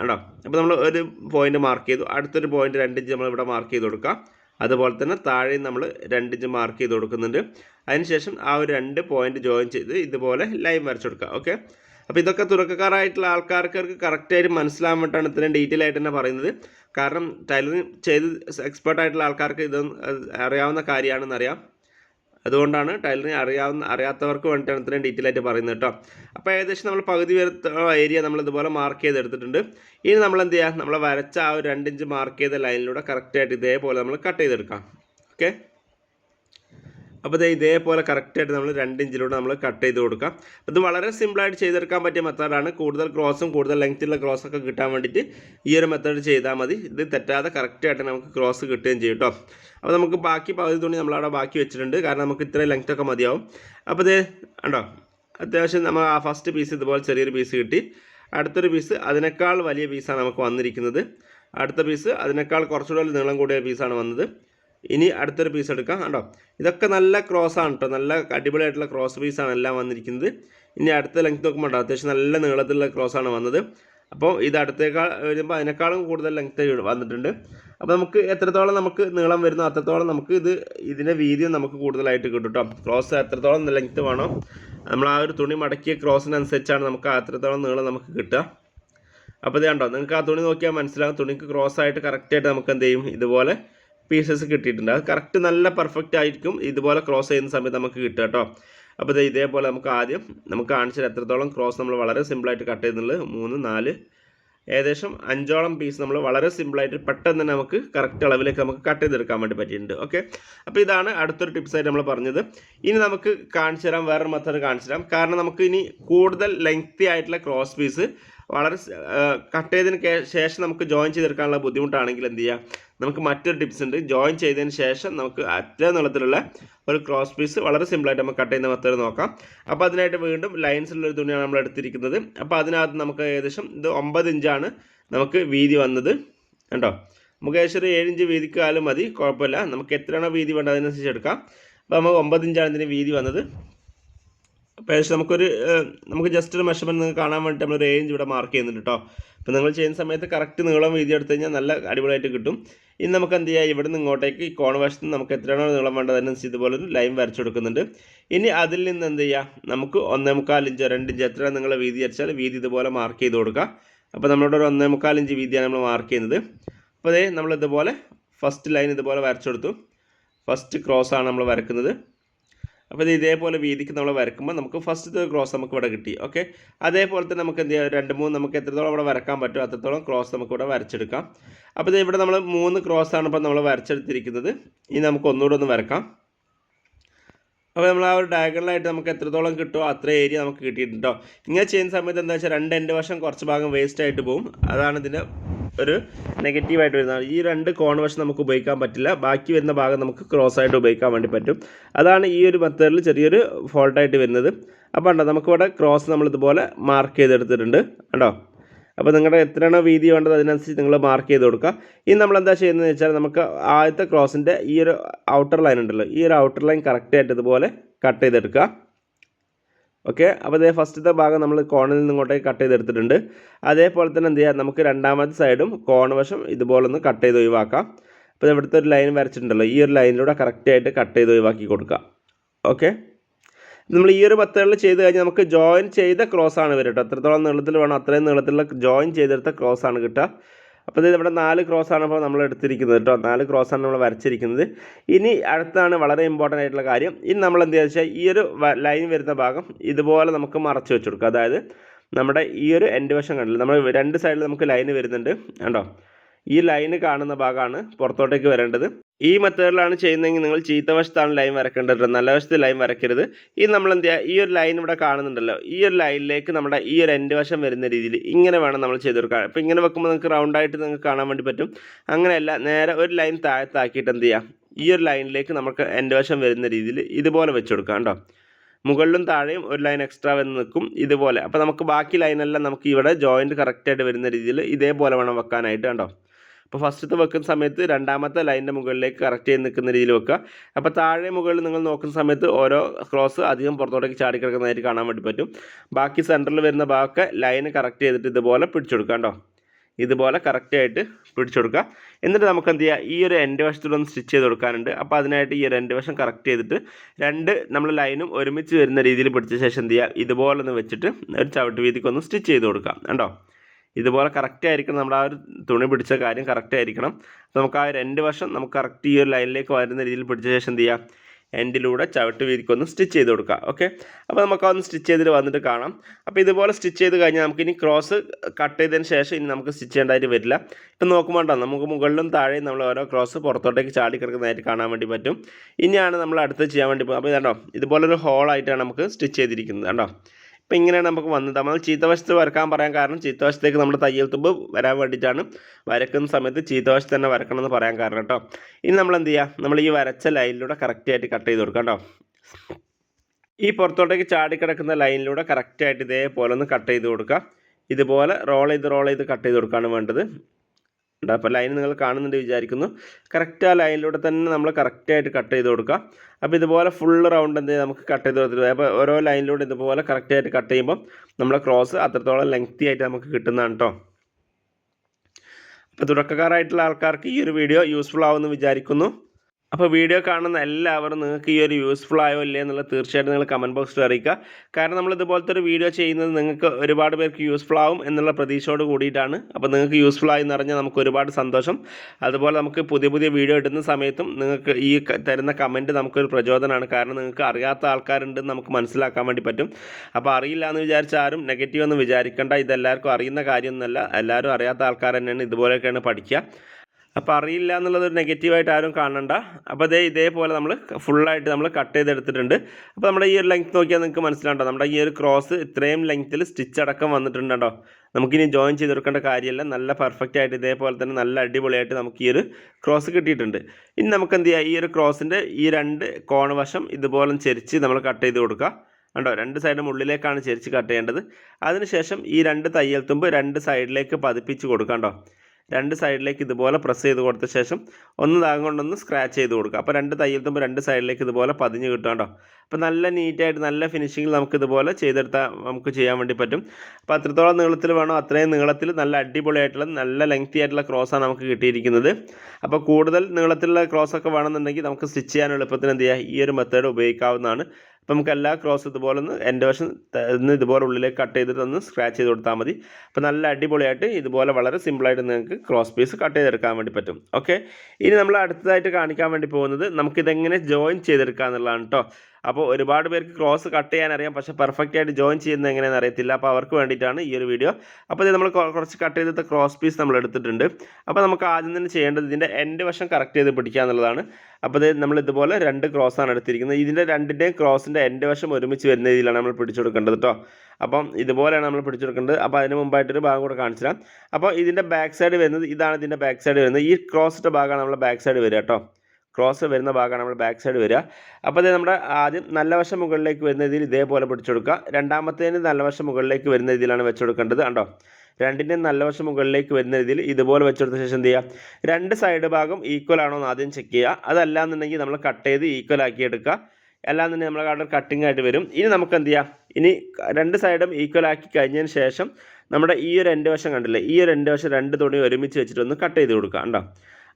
ആണോ? അപ്പോൾ നമ്മൾ ഒരു പോയിന്റ് മാർക്ക് ചെയ്തു. അടുത്തൊരു പോയിന്റ് രണ്ട് ഇഞ്ച് നമ്മൾ ഇവിടെ മാർക്ക് ചെയ്ത് കൊടുക്കാം. അതുപോലെ തന്നെ താഴെയും നമ്മൾ രണ്ട് ഇഞ്ച് മാർക്ക് ചെയ്ത് കൊടുക്കുന്നുണ്ട്. അതിനുശേഷം ആ ഒരു രണ്ട് പോയിന്റ് ജോയിൻ ചെയ്ത് ഇതുപോലെ ലൈൻ വരച്ചു കൊടുക്കുക ഓക്കെ അപ്പോൾ ഇതൊക്കെ തുടക്കക്കാരായിട്ടുള്ള ആൾക്കാർക്ക് കറക്റ്റായിട്ട് മനസ്സിലാകാൻ വേണ്ടിയിട്ടാണ് ഇത്രയും ഡീറ്റെയിൽ ആയിട്ട് തന്നെ പറയുന്നത്. കാരണം ടൈലറിങ് ചെയ്ത് എക്സ്പേർട്ട് ആയിട്ടുള്ള ആൾക്കാർക്ക് ഇത് അറിയാവുന്ന കാര്യമാണെന്ന് അറിയാം. അതുകൊണ്ടാണ് ടൈലറിങ് അറിയാവുന്ന അറിയാത്തവർക്ക് വേണ്ടിയിട്ടാണ് ഇത്രയും ഡീറ്റെയിൽ ആയിട്ട് പറയുന്നത് കേട്ടോ. അപ്പോൾ ഏകദേശം നമ്മൾ പകുതി വരെ ഏരിയ നമ്മൾ ഇതുപോലെ മാർക്ക് ചെയ്തെടുത്തിട്ടുണ്ട്. ഇനി നമ്മൾ എന്ത് ചെയ്യുക നമ്മൾ വരച്ച ആ ഒരു രണ്ട് ഇഞ്ച് മാർക്ക് ചെയ്ത ലൈനിലൂടെ കറക്റ്റായിട്ട് ഇതേപോലെ നമ്മൾ കട്ട് ചെയ്തെടുക്കാം. ഓക്കെ അപ്പോൾ ദേ ഇതേപോലെ കറക്റ്റായിട്ട് നമ്മൾ രണ്ട് ഇഞ്ചിലൂടെ നമ്മൾ കട്ട് ചെയ്ത് കൊടുക്കാം. ഇത് വളരെ സിമ്പിളായിട്ട് ചെയ്തെടുക്കാൻ പറ്റിയ മെത്തേഡാണ് കൂടുതൽ ക്രോസും കൂടുതൽ ലെങ്ത്തിലുള്ള ക്രോസൊക്കെ കിട്ടാൻ വേണ്ടിയിട്ട് ഈ ഒരു മെത്തേഡ് ചെയ്താൽ മതി. ഇത് തെറ്റാതെ കറക്റ്റായിട്ട് നമുക്ക് ക്രോസ് കിട്ടുകയും ചെയ്യും കേട്ടോ അപ്പോൾ നമുക്ക് ബാക്കി പകുതി തുണി നമ്മളവിടെ ബാക്കി വെച്ചിട്ടുണ്ട്. കാരണം നമുക്ക് ഇത്രയും ലെങ്ത് ഒക്കെ മതിയാവും. അപ്പോൾ ഇത് കണ്ടോ? അത്യാവശ്യം നമ്മൾ ആ ഫസ്റ്റ് പീസ് ഇതുപോലെ ചെറിയൊരു പീസ് കിട്ടി. അടുത്തൊരു പീസ് അതിനേക്കാൾ വലിയ പീസാണ് നമുക്ക് വന്നിരിക്കുന്നത്. അടുത്ത പീസ് അതിനേക്കാൾ കുറച്ചുകൂടെ നീളം കൂടിയ പീസാണ് വന്നത്. ഇനി അടുത്തൊരു പീസ് എടുക്കാം കേട്ടോ ഇതൊക്കെ നല്ല ക്രോസ് ആണ് കേട്ടോ നല്ല അടിപൊളിയായിട്ടുള്ള ക്രോസ് പീസാണ് എല്ലാം വന്നിരിക്കുന്നത്. ഇനി അടുത്ത ലെങ്ത് നോക്കുമ്പോൾ കേട്ടോ അത്യാവശ്യം നല്ല നീളത്തിലുള്ള ക്രോസ് ആണ് വന്നത്. അപ്പോൾ ഇത് അടുത്തേക്കാൾ വരുമ്പോൾ അതിനേക്കാളും കൂടുതൽ ലെങ്ത് വന്നിട്ടുണ്ട്. അപ്പോൾ നമുക്ക് എത്രത്തോളം നമുക്ക് നീളം വരുന്നോ അത്രത്തോളം നമുക്ക് ഇത് ഇതിന്റെ വീതിയും നമുക്ക് കൂടുതലായിട്ട് കിട്ടും കേട്ടോ ക്രോസ് എത്രത്തോളം ലെങ്ത് വേണോ നമ്മൾ ആ ഒരു തുണി മടക്കിയ ക്രോസിനനുസരിച്ചാണ് നമുക്ക് അത്രത്തോളം നീളം നമുക്ക് കിട്ടുക. അപ്പോൾ ഇത് കണ്ടോ നിങ്ങൾക്ക് ആ തുണി നോക്കിയാൽ മനസ്സിലാകും. തുണിക്ക് ക്രോസ് ആയിട്ട് കറക്റ്റായിട്ട് നമുക്ക് എന്ത് ചെയ്യും? ഇതുപോലെ പീസസ് കിട്ടിയിട്ടുണ്ട്. അത് കറക്റ്റ് നല്ല പെർഫെക്റ്റ് ആയിരിക്കും. ഇതുപോലെ ക്രോസ് ചെയ്യുന്ന സമയത്ത് നമുക്ക് കിട്ടുക കേട്ടോ. അപ്പോൾ ഇത് ഇതേപോലെ നമുക്ക് ആദ്യം നമുക്ക് കാണിച്ചാൽ എത്രത്തോളം ക്രോസ് നമ്മൾ വളരെ സിമ്പിളായിട്ട് കട്ട് ചെയ്യുന്നുള്ളത് മൂന്ന് നാല് ഏകദേശം അഞ്ചോളം പീസ് നമ്മൾ വളരെ സിമ്പിളായിട്ട് പെട്ടെന്ന് തന്നെ നമുക്ക് കറക്റ്റ് അളവിലേക്ക് നമുക്ക് കട്ട് ചെയ്തെടുക്കാൻ വേണ്ടി പറ്റിയിട്ടുണ്ട്. ഓക്കെ അപ്പോൾ ഇതാണ് അടുത്തൊരു ടിപ്സായിട്ട് നമ്മൾ പറഞ്ഞത്. ഇനി നമുക്ക് കാണിച്ചു തരാം വേറൊരു മെത്തേഡ് കാണിച്ചു തരാം കാരണം നമുക്ക് ഇനി കൂടുതൽ ലെങ്തി ആയിട്ടുള്ള ക്രോസ് പീസ് വളരെ കട്ട് ചെയ്തതിന് ശേഷം നമുക്ക് ജോയിൻ ചെയ്തെടുക്കാനുള്ള ബുദ്ധിമുട്ടാണെങ്കിൽ എന്ത് ചെയ്യുക നമുക്ക് മറ്റൊരു ടിപ്സ് ഉണ്ട്. ജോയിൻ ചെയ്തതിന് ശേഷം നമുക്ക് അറ്റ നീളത്തിലുള്ള ഒരു ക്രോസ് പീസ് വളരെ സിമ്പിളായിട്ട് നമുക്ക് കട്ട് ചെയ്യുന്ന മെത്തേഡ് നോക്കാം. അപ്പോൾ അതിനായിട്ട് വീണ്ടും ലൈൻസിലുള്ള ഒരു തുണിയാണ് നമ്മൾ എടുത്തിരിക്കുന്നത്. അപ്പോൾ അതിനകത്ത് നമുക്ക് ഏകദേശം ഇത് ഒമ്പത് ഇഞ്ചാണ് നമുക്ക് വീതി വന്നത്. കേട്ടോ നമുക്ക് ഏകദേശം ഒരു ഏഴ് ഇഞ്ച് വീതിക്കാലും മതി. കുഴപ്പമില്ല. നമുക്ക് എത്രയാണോ വീതി വേണ്ടത് അതിനനുസരിച്ച് എടുക്കാം. അപ്പോൾ നമുക്ക് ഒമ്പത് ഇഞ്ചാണ് ഇതിന് വീതി വന്നത്. ഏകദേശം നമുക്കൊരു നമുക്ക് ജസ്റ്റ് ഒരു മെഷർമെന്റ് നിങ്ങൾക്ക് കാണാൻ വേണ്ടിയിട്ട് നമ്മൾ റേഞ്ച് ഇവിടെ മാർക്ക് ചെയ്യുന്നുണ്ട് കേട്ടോ അപ്പോൾ നിങ്ങൾ ചെയ്യുന്ന സമയത്ത് കറക്റ്റ് നീളം വീതി എടുത്തു കഴിഞ്ഞാൽ നല്ല അടിപൊളിയായിട്ട് കിട്ടും. ഇനി നമുക്ക് എന്ത് ചെയ്യാം ഇവിടെ നിന്ന് ഇങ്ങോട്ടേക്ക് ഈ കോൺ വശത്ത് നിന്ന് നമുക്ക് എത്രയാണോ നീളം വേണ്ടത് അതിനനുസരിച്ച് ഇതുപോലെ ഒരു ലൈൻ വരച്ചു കൊടുക്കുന്നുണ്ട്. ഇനി അതിൽ നിന്ന് എന്ത് ചെയ്യാം നമുക്ക് ഒന്നേ മുക്കാൽ ഇഞ്ചോ രണ്ട് ഇഞ്ച് എത്രയാണ് നിങ്ങൾ വീതി വരച്ചാൽ വീതി ഇതുപോലെ മാർക്ക് ചെയ്ത് കൊടുക്കുക അപ്പോൾ നമ്മളിവിടെ ഒരു ഒന്നേ മുക്കാൽ ഇഞ്ച് വീതിയാണ് നമ്മൾ മാർക്ക് ചെയ്യുന്നത്. അപ്പോൾ അതേ നമ്മൾ ഇതുപോലെ ഫസ്റ്റ് ലൈൻ ഇതുപോലെ വരച്ചു കൊടുത്തു. ഫസ്റ്റ് ക്രോസ് ആണ് നമ്മൾ വരക്കുന്നത്. അപ്പോൾ ഇത് ഇതേപോലെ വീതിക്ക് നമ്മൾ വരക്കുമ്പോൾ നമുക്ക് ഫസ്റ്റ് ക്രോസ് നമുക്ക് ഇവിടെ കിട്ടി ഓക്കെ അതേപോലെ തന്നെ നമുക്ക് എന്ത് ചെയ്യാം? രണ്ട് മൂന്ന് നമുക്ക് എത്രത്തോളം ഇവിടെ വരക്കാൻ പറ്റുമോ അത്രത്തോളം ക്രോസ് നമുക്ക് ഇവിടെ വരച്ചെടുക്കാം. അപ്പോൾ ഇവിടെ നമ്മൾ മൂന്ന് ക്രോസ് ആണ് ഇപ്പോൾ നമ്മൾ വരച്ചെടുത്തിരിക്കുന്നത്. ഇനി നമുക്ക് ഒന്നുകൂടെ ഒന്ന് വരക്കാം. അപ്പോൾ നമ്മൾ ആ ഒരു ഡയഗണലായിട്ട് നമുക്ക് എത്രത്തോളം കിട്ടുമോ അത്ര ഏരിയ നമുക്ക് കിട്ടിയിട്ടുണ്ടോ കേട്ടോ ഇങ്ങനെ ചെയ്യുന്ന സമയത്ത് എന്താ വെച്ചാൽ രണ്ട് എന്റെ വശം കുറച്ച് ഭാഗം വേസ്റ്റ് ആയിട്ട് പോകും അതാണ് ഇതിന്റെ ഒരു നെഗറ്റീവായിട്ട് വരുന്നതാണ്. ഈ രണ്ട് കോൺവേഷൻ നമുക്ക് ഉപയോഗിക്കാൻ പറ്റില്ല. ബാക്കി വരുന്ന ഭാഗം നമുക്ക് ക്രോസ് ആയിട്ട് ഉപയോഗിക്കാൻ വേണ്ടി പറ്റും. അതാണ് ഈ ഒരു മെത്തേഡിൽ ചെറിയൊരു ഫോൾട്ടായിട്ട് വരുന്നത്. അപ്പോൾ ഉണ്ടോ നമുക്കിവിടെ ക്രോസ് നമ്മളിതുപോലെ മാർക്ക് ചെയ്തെടുത്തിട്ടുണ്ട്. കണ്ടോ? അപ്പോൾ നിങ്ങളുടെ എത്രയാണോ വീതി വേണ്ടത് അതിനനുസരിച്ച് നിങ്ങൾ മാർക്ക് ചെയ്ത് കൊടുക്കുക. ഇനി നമ്മൾ എന്താ ചെയ്യുന്നത് വെച്ചാൽ നമുക്ക് ആദ്യത്തെ ക്രോസിന്റെ ഈ ഒരു ഔട്ടർ ലൈൻ ഉണ്ടല്ലോ. ഈ ഒരു ഔട്ടർ ലൈൻ കറക്റ്റായിട്ട് ഇതുപോലെ കട്ട് ചെയ്തെടുക്കുക. ഓക്കെ അപ്പോൾ അതേ ഫസ്റ്റത്തെ ഭാഗം നമ്മൾ കോണിൽ നിന്ന് ഇങ്ങോട്ടേക്ക് കട്ട് ചെയ്തെടുത്തിട്ടുണ്ട്. അതേപോലെ തന്നെ എന്ത് ചെയ്യാം? നമുക്ക് രണ്ടാമത്തെ സൈഡും കോൺ വശം ഇതുപോലെ ഒന്ന് കട്ട് ചെയ്ത് ഒഴിവാക്കാം. അപ്പോൾ ഇവിടുത്തെ ഒരു ലൈൻ വരച്ചിട്ടുണ്ടല്ലോ. ഈ ഒരു ലൈനിലൂടെ കറക്റ്റായിട്ട് കട്ട് ചെയ്ത് ഒഴിവാക്കി കൊടുക്കുക ഓക്കെ നമ്മൾ ഈ ഒരു മെത്തേഡിൽ ചെയ്ത് കഴിഞ്ഞാൽ നമുക്ക് ജോയിൻ ചെയ്ത ക്രോസ് ആണ് വരുക കേട്ടോ. എത്രത്തോളം നീളത്തിൽ വേണം അത്രയും നീളത്തിലുള്ള ജോയിൻ ചെയ്തെടുത്ത ക്രോസ് ആണ് കിട്ടുക. അപ്പോൾ ഇത് ഇവിടെ നാല് ക്രോസ് ആണ് ഇപ്പോൾ നമ്മൾ എടുത്തിരിക്കുന്നത് കേട്ടോ. നാല് ക്രോസ് ആണ് നമ്മൾ വരച്ചിരിക്കുന്നത്. ഇനി അടുത്താണ് വളരെ ഇമ്പോർട്ടന്റ് ആയിട്ടുള്ള കാര്യം. ഇനി നമ്മൾ എന്ത് ചെയ്യുക വെച്ചാൽ ഈ ഒരു ലൈൻ വരുന്ന ഭാഗം ഇതുപോലെ നമുക്ക് മറച്ചു വെച്ച് കൊടുക്കുക അതായത് നമ്മുടെ ഈ ഒരു എൻഡ് വശം കണ്ടില്ല? നമ്മൾ രണ്ട് സൈഡിൽ നമുക്ക് ലൈന് വരുന്നുണ്ട്. കണ്ടോ? ഈ ലൈന് കാണുന്ന ഭാഗമാണ് പുറത്തോട്ടേക്ക് വരേണ്ടത്. ഈ മെത്തേഡിലാണ് ചെയ്യുന്നതെങ്കിൽ നിങ്ങൾ ചീത്ത വശത്താണ് ലൈൻ വരക്കേണ്ടത് നല്ല വശത്ത് ലൈൻ വരയ്ക്കരുത്. ഈ നമ്മൾ എന്ത് ചെയ്യുക ഈ ഒരു ലൈൻ ഇവിടെ കാണുന്നുണ്ടല്ലോ. ഈ ഒരു ലൈനിലേക്ക് നമ്മുടെ ഈ ഒരു എൻഡ് വശം വരുന്ന രീതിയിൽ ഇങ്ങനെ വേണം നമ്മൾ ചെയ്ത് കൊടുക്കാൻ. അപ്പോൾ ഇങ്ങനെ വെക്കുമ്പോൾ നിങ്ങൾക്ക് റൗണ്ടായിട്ട് നിങ്ങൾക്ക് കാണാൻ വേണ്ടി പറ്റും. അങ്ങനെയല്ല നേരെ ഒരു ലൈൻ താഴത്താക്കിയിട്ട് എന്ത് ചെയ്യാം? ഈ ഒരു ലൈനിലേക്ക് നമുക്ക് എൻഡ് വശം വരുന്ന രീതിയിൽ ഇതുപോലെ വെച്ച് കൊടുക്കാം കേട്ടോ മുകളിലും താഴെയും ഒരു ലൈൻ എക്സ്ട്രാ വന്ന് നിൽക്കും ഇതുപോലെ. അപ്പോൾ നമുക്ക് ബാക്കി ലൈനെല്ലാം നമുക്ക് ഇവിടെ ജോയിന്റ് കറക്റ്റായിട്ട് വരുന്ന രീതിയിൽ ഇതേപോലെ വേണം വെക്കാനായിട്ട് കണ്ടോ അപ്പോൾ ഫസ്റ്റത്തെ വെക്കുന്ന സമയത്ത് രണ്ടാമത്തെ ലൈനിന്റെ മുകളിലേക്ക് കറക്റ്റ് ചെയ്ത് നിൽക്കുന്ന രീതിയിൽ വെക്കുക. അപ്പോൾ താഴെ മുകളിൽ നിങ്ങൾ നോക്കുന്ന സമയത്ത് ഓരോ ക്രോസ് അധികം പുറത്തോട്ടേക്ക് ചാടി കിടക്കുന്നതായിട്ട് കാണാൻ വേണ്ടി പറ്റും. ബാക്കി സെന്ററിൽ വരുന്ന ഭാഗമൊക്കെ ലൈന് കറക്റ്റ് ചെയ്തിട്ട് ഇതുപോലെ പിടിച്ചെടുക്കാം കേട്ടോ. ഇതുപോലെ കറക്റ്റായിട്ട് പിടിച്ചെടുക്കുക എന്നിട്ട് നമുക്ക് എന്ത് ചെയ്യുക? ഈ ഒരു എന്റെ വശത്തൂടെ സ്റ്റിച്ച് ചെയ്ത് കൊടുക്കാനുണ്ട്. അപ്പോൾ അതിനായിട്ട് ഈ ഒരു എന്റെ വശം കറക്റ്റ് ചെയ്തിട്ട് രണ്ട് നമ്മൾ ലൈനും ഒരുമിച്ച് വരുന്ന രീതിയിൽ പിടിച്ച ശേഷം എന്ത് ചെയ്യുക? ഇതുപോലെ ഒന്ന് വെച്ചിട്ട് ഒരു ചവിട്ട് വീതിക്കൊന്ന് സ്റ്റിച്ച് ചെയ്ത് കൊടുക്കാം കണ്ടോ? ഇതുപോലെ കറക്റ്റ് ആയിരിക്കണം. നമ്മുടെ ആ ഒരു തുണി പിടിച്ച കാര്യം കറക്റ്റ് ആയിരിക്കണം. നമുക്ക് ആ ഒരു രണ്ട് വശം നമുക്ക് കറക്റ്റ് ഈ ഒരു ലൈനിലേക്ക് വരുന്ന രീതിയിൽ പിടിച്ച ശേഷം എന്ത് ചെയ്യാം? എൻഡിലൂടെ ചവിട്ട് വീതിക്കൊന്ന് സ്റ്റിച്ച് ചെയ്ത് കൊടുക്കുക ഓക്കെ അപ്പോൾ നമുക്ക് അതൊന്ന് സ്റ്റിച്ച് ചെയ്തിട്ട് വന്നിട്ട് കാണാം. അപ്പോൾ ഇതുപോലെ സ്റ്റിച്ച് ചെയ്ത് കഴിഞ്ഞാൽ നമുക്ക് ഇനി ക്രോസ് കട്ട് ചെയ്തതിന് ശേഷം ഇനി നമുക്ക് സ്റ്റിച്ച് ചെയ്യേണ്ടതായിട്ട് വരില്ല. ഇപ്പം നോക്കുമ്പോൾ നമുക്ക് മുകളിലും താഴെയും നമ്മൾ ഓരോ ക്രോസ് പുറത്തോട്ടേക്ക് ചാടി കിടക്കുന്നതായിട്ട് കാണാൻ വേണ്ടി പറ്റും. ഇനിയാണ് നമ്മൾ അടുത്ത് ചെയ്യാൻ വേണ്ടി അപ്പോൾ ഇതാണ്ടോ? ഇതുപോലൊരു ഹോളായിട്ടാണ് നമുക്ക് സ്റ്റിച്ച് ചെയ്തിരിക്കുന്നത്. കണ്ടോ? അപ്പോൾ ഇങ്ങനെയാണ് നമുക്ക് വന്നത്. നമ്മൾ ചീത്തവശത്ത് വരക്കാൻ പറയാൻ കാരണം ചീത്തവശത്തേക്ക് നമ്മൾ തയ്യൽ തുമ്പ് വരാൻ വേണ്ടിയിട്ടാണ് വരക്കുന്ന സമയത്ത് ചീത്തവശത്ത് തന്നെ വരക്കണം എന്ന് പറയാൻ കാരണം കേട്ടോ. ഇനി നമ്മൾ എന്ത് ചെയ്യുക നമ്മൾ ഈ വരച്ച ലൈനിലൂടെ കറക്റ്റായിട്ട് കട്ട് ചെയ്ത് കൊടുക്കാം കേട്ടോ. ഈ പുറത്തോട്ടേക്ക് ചാടിക്കിടക്കുന്ന ലൈനിലൂടെ കറക്റ്റായിട്ട് ഇതേപോലെ ഒന്ന് കട്ട് ചെയ്ത് കൊടുക്കുക ഇതുപോലെ റോൾ ചെയ്ത് റോൾ ചെയ്ത് കട്ട് ചെയ്ത് കൊടുക്കുകയാണ് വേണ്ടത്. ഉണ്ട്. അപ്പോൾ ലൈൻ നിങ്ങൾ കാണുന്നുണ്ട് വിചാരിക്കുന്നു. കറക്റ്റ് ആ ലൈനിലൂടെ തന്നെ നമ്മൾ കറക്റ്റായിട്ട് കട്ട് ചെയ്ത് കൊടുക്കുക അപ്പോൾ ഇതുപോലെ ഫുൾ റൗണ്ട് എന്ത് നമുക്ക് കട്ട് ചെയ്ത് കൊടുത്തിട്ട് അപ്പോൾ ഓരോ ലൈനിലൂടെ ഇതുപോലെ കറക്റ്റായിട്ട് കട്ട് ചെയ്യുമ്പോൾ നമ്മളെ ക്രോസ് അത്രത്തോളം ലെങ്ത്തി ആയിട്ട് നമുക്ക് കിട്ടുന്നതാണ് കേട്ടോ അപ്പോൾ തുടക്കക്കാരായിട്ടുള്ള ആൾക്കാർക്ക് ഈ ഒരു വീഡിയോ യൂസ്ഫുൾ ആവുമെന്ന് വിചാരിക്കുന്നു. അപ്പോൾ വീഡിയോ കാണുന്ന എല്ലാവരും നിങ്ങൾക്ക് ഈ ഒരു യൂസ്ഫുൾ ആയോ ഇല്ലേ എന്നുള്ള തീർച്ചയായിട്ടും നിങ്ങൾ കമന്റ് ബോക്സിൽ അറിയിക്കുക. കാരണം നമ്മൾ ഇതുപോലത്തെ ഒരു വീഡിയോ ചെയ്യുന്നത് നിങ്ങൾക്ക് ഒരുപാട് പേർക്ക് യൂസ്ഫുൾ ആവും എന്നുള്ള പ്രതീക്ഷയോട് കൂടിയിട്ടാണ്. അപ്പോൾ നിങ്ങൾക്ക് യൂസ്ഫുൾ ആയി എന്ന് പറഞ്ഞാൽ നമുക്ക് ഒരുപാട് സന്തോഷം. അതുപോലെ നമുക്ക് പുതിയ പുതിയ വീഡിയോ ഇടുന്ന സമയത്തും നിങ്ങൾക്ക് ഈ തരുന്ന കമന്റ് നമുക്കൊരു പ്രചോദനമാണ്. കാരണം നിങ്ങൾക്ക് അറിയാത്ത ആൾക്കാരുണ്ടെന്ന് നമുക്ക് മനസ്സിലാക്കാൻ വേണ്ടി പറ്റും. അപ്പോൾ അറിയില്ല എന്ന് വിചാരിച്ച ആരും നെഗറ്റീവ് ഒന്നും വിചാരിക്കേണ്ട. ഇതെല്ലാവർക്കും അറിയുന്ന കാര്യമൊന്നുമല്ല. എല്ലാവരും അറിയാത്ത ആൾക്കാർ തന്നെയാണ് ഇതുപോലെയൊക്കെയാണ് പഠിക്കുക. അപ്പോൾ അറിയില്ല എന്നുള്ളത് ഒരു നെഗറ്റീവായിട്ട് ആരും കാണണ്ട. അപ്പോൾ അതേ ഇതേപോലെ നമ്മൾ ഫുള്ളായിട്ട് നമ്മൾ കട്ട് ചെയ്തെടുത്തിട്ടുണ്ട്. അപ്പോൾ നമ്മുടെ ഈ ഒരു ലെങ്ത് നോക്കിയാൽ നിങ്ങൾക്ക് മനസ്സിലാണ്ടോ നമ്മുടെ ഈ ഒരു ക്രോസ് ഇത്രയും ലെങ്ത്തിൽ സ്റ്റിച്ച് അടക്കം വന്നിട്ടുണ്ടോ നമുക്കിനി ജോയിൻ ചെയ്തെടുക്കേണ്ട കാര്യമല്ല. നല്ല പെർഫെക്റ്റ് ആയിട്ട് ഇതേപോലെ തന്നെ നല്ല അടിപൊളിയായിട്ട് നമുക്ക് ഈ ഒരു ക്രോസ് കിട്ടിയിട്ടുണ്ട്. ഇനി നമുക്ക് എന്ത് ചെയ്യാം? ഈ ഒരു ക്രോസിന്റെ ഈ രണ്ട് കോണവശം ഇതുപോലെ ചെരിച്ച് നമ്മൾ കട്ട് ചെയ്ത് കൊടുക്കുക കണ്ടോ? രണ്ട് സൈഡും ഉള്ളിലേക്കാണ് ചെരിച്ച് കട്ട് ചെയ്യേണ്ടത്. അതിനുശേഷം ഈ രണ്ട് തയ്യൽ തുമ്പ് രണ്ട് സൈഡിലേക്ക് പതിപ്പിച്ച് കൊടുക്കാം കേട്ടോ രണ്ട് സൈഡിലേക്ക് ഇതുപോലെ പ്രസ് ചെയ്ത് കൊടുത്ത ശേഷം ഒന്ന് താങ്ങ കൊണ്ടൊന്ന് സ്ക്രാച്ച് ചെയ്ത് കൊടുക്കുക. അപ്പോൾ രണ്ട് തയ്യൽ തുമ്പോൾ രണ്ട് സൈഡിലേക്ക് ഇതുപോലെ പതിഞ്ഞ് കിട്ടും കേട്ടോ. അപ്പോൾ നല്ല നീറ്റായിട്ട് നല്ല ഫിനിഷിങ്ങിൽ നമുക്ക് ഇതുപോലെ ചെയ്തെടുത്താൽ നമുക്ക് ചെയ്യാൻ വേണ്ടി പറ്റും. അപ്പോൾ അത്രത്തോളം നീളത്തിൽ വേണോ. അത്രയും നീളത്തിൽ നല്ല അടിപൊളിയായിട്ടുള്ള നല്ല ലെങ്തി ആയിട്ടുള്ള ക്രോസാണ് നമുക്ക് കിട്ടിയിരിക്കുന്നത്. അപ്പോൾ കൂടുതൽ നീളത്തിലുള്ള ക്രോസ് ഒക്കെ വേണമെന്നുണ്ടെങ്കിൽ നമുക്ക് സ്റ്റിച്ച് ചെയ്യാൻ എളുപ്പത്തിന് എന്ത് ചെയ്യുക ഈ ഒരു മെത്തേഡ് ഉപയോഗിക്കാവുന്നതാണ്. അപ്പോൾ നമുക്ക് എല്ലാ ക്രോസ് ഇതുപോലെ ഒന്ന് എന്റെ വശം ഒന്ന് ഇതുപോലെ ഉള്ളിലേക്ക് കട്ട് ചെയ്തിട്ട് ഒന്ന് സ്ക്രാച്ച് ചെയ്ത് കൊടുത്താൽ മതി. അപ്പോൾ നല്ല അടിപൊളിയായിട്ട് ഇതുപോലെ വളരെ സിമ്പിളായിട്ട് നിങ്ങൾക്ക് ക്രോസ് പീസ് കട്ട് ചെയ്തെടുക്കാൻ വേണ്ടി പറ്റും. ഓക്കെ ഇനി നമ്മൾ അടുത്തതായിട്ട് കാണിക്കാൻ വേണ്ടി പോകുന്നത് നമുക്കിതെങ്ങനെ ജോയിൻ ചെയ്തെടുക്കുക എന്നുള്ളതാണ് കേട്ടോ അപ്പോൾ ഒരുപാട് പേർക്ക് ക്രോസ് കട്ട് ചെയ്യാൻ അറിയാം. പക്ഷേ പെർഫെക്റ്റ് ആയിട്ട് ജോയിൻ ചെയ്യുന്നത് എങ്ങനെയാണെന്ന് അറിയത്തില്ല. അപ്പോൾ അവർക്ക് വേണ്ടിയിട്ടാണ് ഈ ഒരു വീഡിയോ അപ്പോൾ ഇത് നമ്മൾ കുറച്ച് കട്ട് ചെയ്തിട്ട് ക്രോസ് പീസ് നമ്മൾ എടുത്തിട്ടുണ്ട്. അപ്പോൾ നമുക്ക് ആദ്യം തന്നെ ചെയ്യേണ്ടത് ഇതിന്റെ എൻഡ് വശം കറക്റ്റ് ചെയ്ത് പിടിക്കുക എന്നുള്ളതാണ്. അപ്പോൾ നമ്മൾ ഇതുപോലെ രണ്ട് ക്രോസ് ആണ് എടുത്തിരിക്കുന്നത്. ഇതിന്റെ രണ്ടിന്റെയും ക്രോസിന്റെ എൻഡ് വശം ഒരുമിച്ച് വരുന്ന രീതിയിലാണ് നമ്മൾ പിടിച്ചെടുക്കേണ്ടത് കേട്ടോ അപ്പം ഇതുപോലെയാണ് നമ്മൾ പിടിച്ചെടുക്കേണ്ടത് അപ്പോൾ അതിന് മുമ്പായിട്ടൊരു ഭാഗം കൂടെ കാണിച്ചു തരാം. അപ്പോൾ ഇതിന്റെ ബാക്ക് സൈഡ് വരുന്നത് ഇതാണ് ഇതിന്റെ ബാക്ക് സൈഡ് വരുന്നത്. ഈ ക്രോസിന്റെ ഭാഗമാണ് നമ്മുടെ ബാക്ക് സൈഡ് വരിക കേട്ടോ ക്രോസ് വരുന്ന ഭാഗമാണ് നമ്മൾ ബാക്ക് സൈഡ് വരിക. അപ്പോൾ ഇത് നമ്മുടെ ആദ്യം നല്ല വശം മുകളിലേക്ക് വരുന്ന രീതിയിൽ ഇതേപോലെ പിടിച്ചെടുക്കുക രണ്ടാമത്തേന് നല്ല വശം മുകളിലേക്ക് വരുന്ന രീതിയിലാണ് വെച്ചെടുക്കേണ്ടത് കണ്ടോ? രണ്ടിന്റെയും നല്ല വശം മുകളിലേക്ക് വരുന്ന രീതിയിൽ ഇതുപോലെ വെച്ചെടുത്ത ശേഷം എന്ത് ചെയ്യുക? രണ്ട് സൈഡ് ഭാഗം ഈക്വൽ ആണോ എന്ന് ആദ്യം ചെക്ക് ചെയ്യുക. അതല്ല എന്നുണ്ടെങ്കിൽ നമ്മൾ കട്ട് ചെയ്ത് ഈക്വൽ ആക്കി എടുക്കുക. അല്ലാന്നുണ്ടെങ്കിൽ നമ്മൾ അവിടെ കട്ടിംഗ് ആയിട്ട് വരും. ഇനി നമുക്ക് എന്ത് ചെയ്യാം? ഇനി രണ്ട് സൈഡും ഈക്വൽ ആക്കി കഴിഞ്ഞതിന് ശേഷം നമ്മുടെ ഈ ഒരു രണ്ട് വശം കണ്ടില്ലേ? ഈ ഒരു രണ്ട് വശം രണ്ട് തുണി ഒരുമിച്ച് വെച്ചിട്ട് ഒന്ന് കട്ട് ചെയ്ത് കൊടുക്കുക. കണ്ടോ?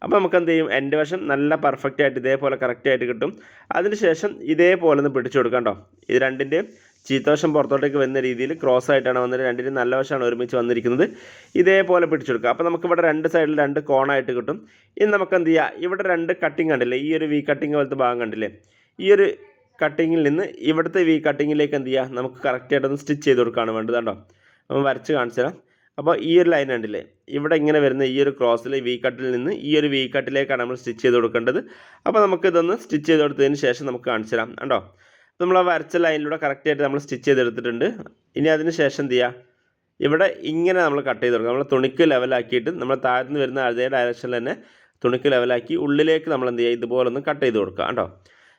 അപ്പോൾ നമുക്ക് എന്ത് ചെയ്യും എന്റെ വശം നല്ല പെർഫെക്റ്റ് ആയിട്ട് ഇതേപോലെ കറക്റ്റ് ആയിട്ട് കിട്ടും. അതിനുശേഷം ഇതേപോലെ ഒന്ന് പിടിച്ചു കൊടുക്കാം കേട്ടോ ഇത് രണ്ടിന്റെയും ചീത്തവശം പുറത്തോട്ടേക്ക് വരുന്ന രീതിയിൽ ക്രോസ് ആയിട്ടാണ് വന്നത്. രണ്ടിന്റെ നല്ല വശമാണ് ഒരുമിച്ച് വന്നിരിക്കുന്നത്. ഇതേപോലെ പിടിച്ചെടുക്കുക അപ്പോൾ നമുക്ക് ഇവിടെ രണ്ട് സൈഡിൽ രണ്ട് കോണായിട്ട് കിട്ടും. ഇനി നമുക്ക് എന്ത് ചെയ്യാം ഇവിടെ രണ്ട് കട്ടിങ് കണ്ടില്ലേ? ഈ ഒരു വി കട്ടിങ് പോലത്തെ ഭാഗം കണ്ടില്ലേ? ഈ ഒരു കട്ടിങ്ങിൽ നിന്ന് ഇവിടുത്തെ വി കട്ടിങ്ങിലേക്ക് എന്ത് ചെയ്യുക നമുക്ക് കറക്റ്റായിട്ടൊന്ന് സ്റ്റിച്ച് ചെയ്ത് കൊടുക്കുകയാണ് വേണ്ടത് കേട്ടോ. നമ്മൾ വരച്ച് കാണിച്ചു തരാം അപ്പോൾ ഈ ഒരു ലൈൻ ഉണ്ടല്ലേ ഇവിടെ ഇങ്ങനെ വരുന്ന ഈ ഒരു ക്രോസിൽ വി കട്ടിൽ നിന്ന് ഈ ഒരു വി കട്ടിലേക്കാണ് നമ്മൾ സ്റ്റിച്ച് ചെയ്ത് കൊടുക്കേണ്ടത്. അപ്പോൾ നമുക്ക് ഇതൊന്ന് സ്റ്റിച്ച് ചെയ്ത് കൊടുത്തതിന് ശേഷം നമുക്ക് കാണിച്ചു തരാം കണ്ടോ? നമ്മൾ ആ വരച്ച ലൈനിലൂടെ കറക്റ്റായിട്ട് നമ്മൾ സ്റ്റിച്ച് ചെയ്തെടുത്തിട്ടുണ്ട് ഇനി അതിന് ശേഷം എന്ത് ചെയ്യുക ഇവിടെ ഇങ്ങനെ നമ്മൾ കട്ട് ചെയ്ത് കൊടുക്കുക നമ്മൾ തുണിക്ക് ലെവലാക്കിയിട്ട് നമ്മൾ താഴ്ന്നു വരുന്ന അതേ ഡയറക്ഷനിൽ തന്നെ തുണിക്ക് ലെവലാക്കി ഉള്ളിലേക്ക് നമ്മൾ എന്ത് ചെയ്യുക ഇതുപോലെ ഒന്ന് കട്ട് ചെയ്ത് കൊടുക്കുക കേട്ടോ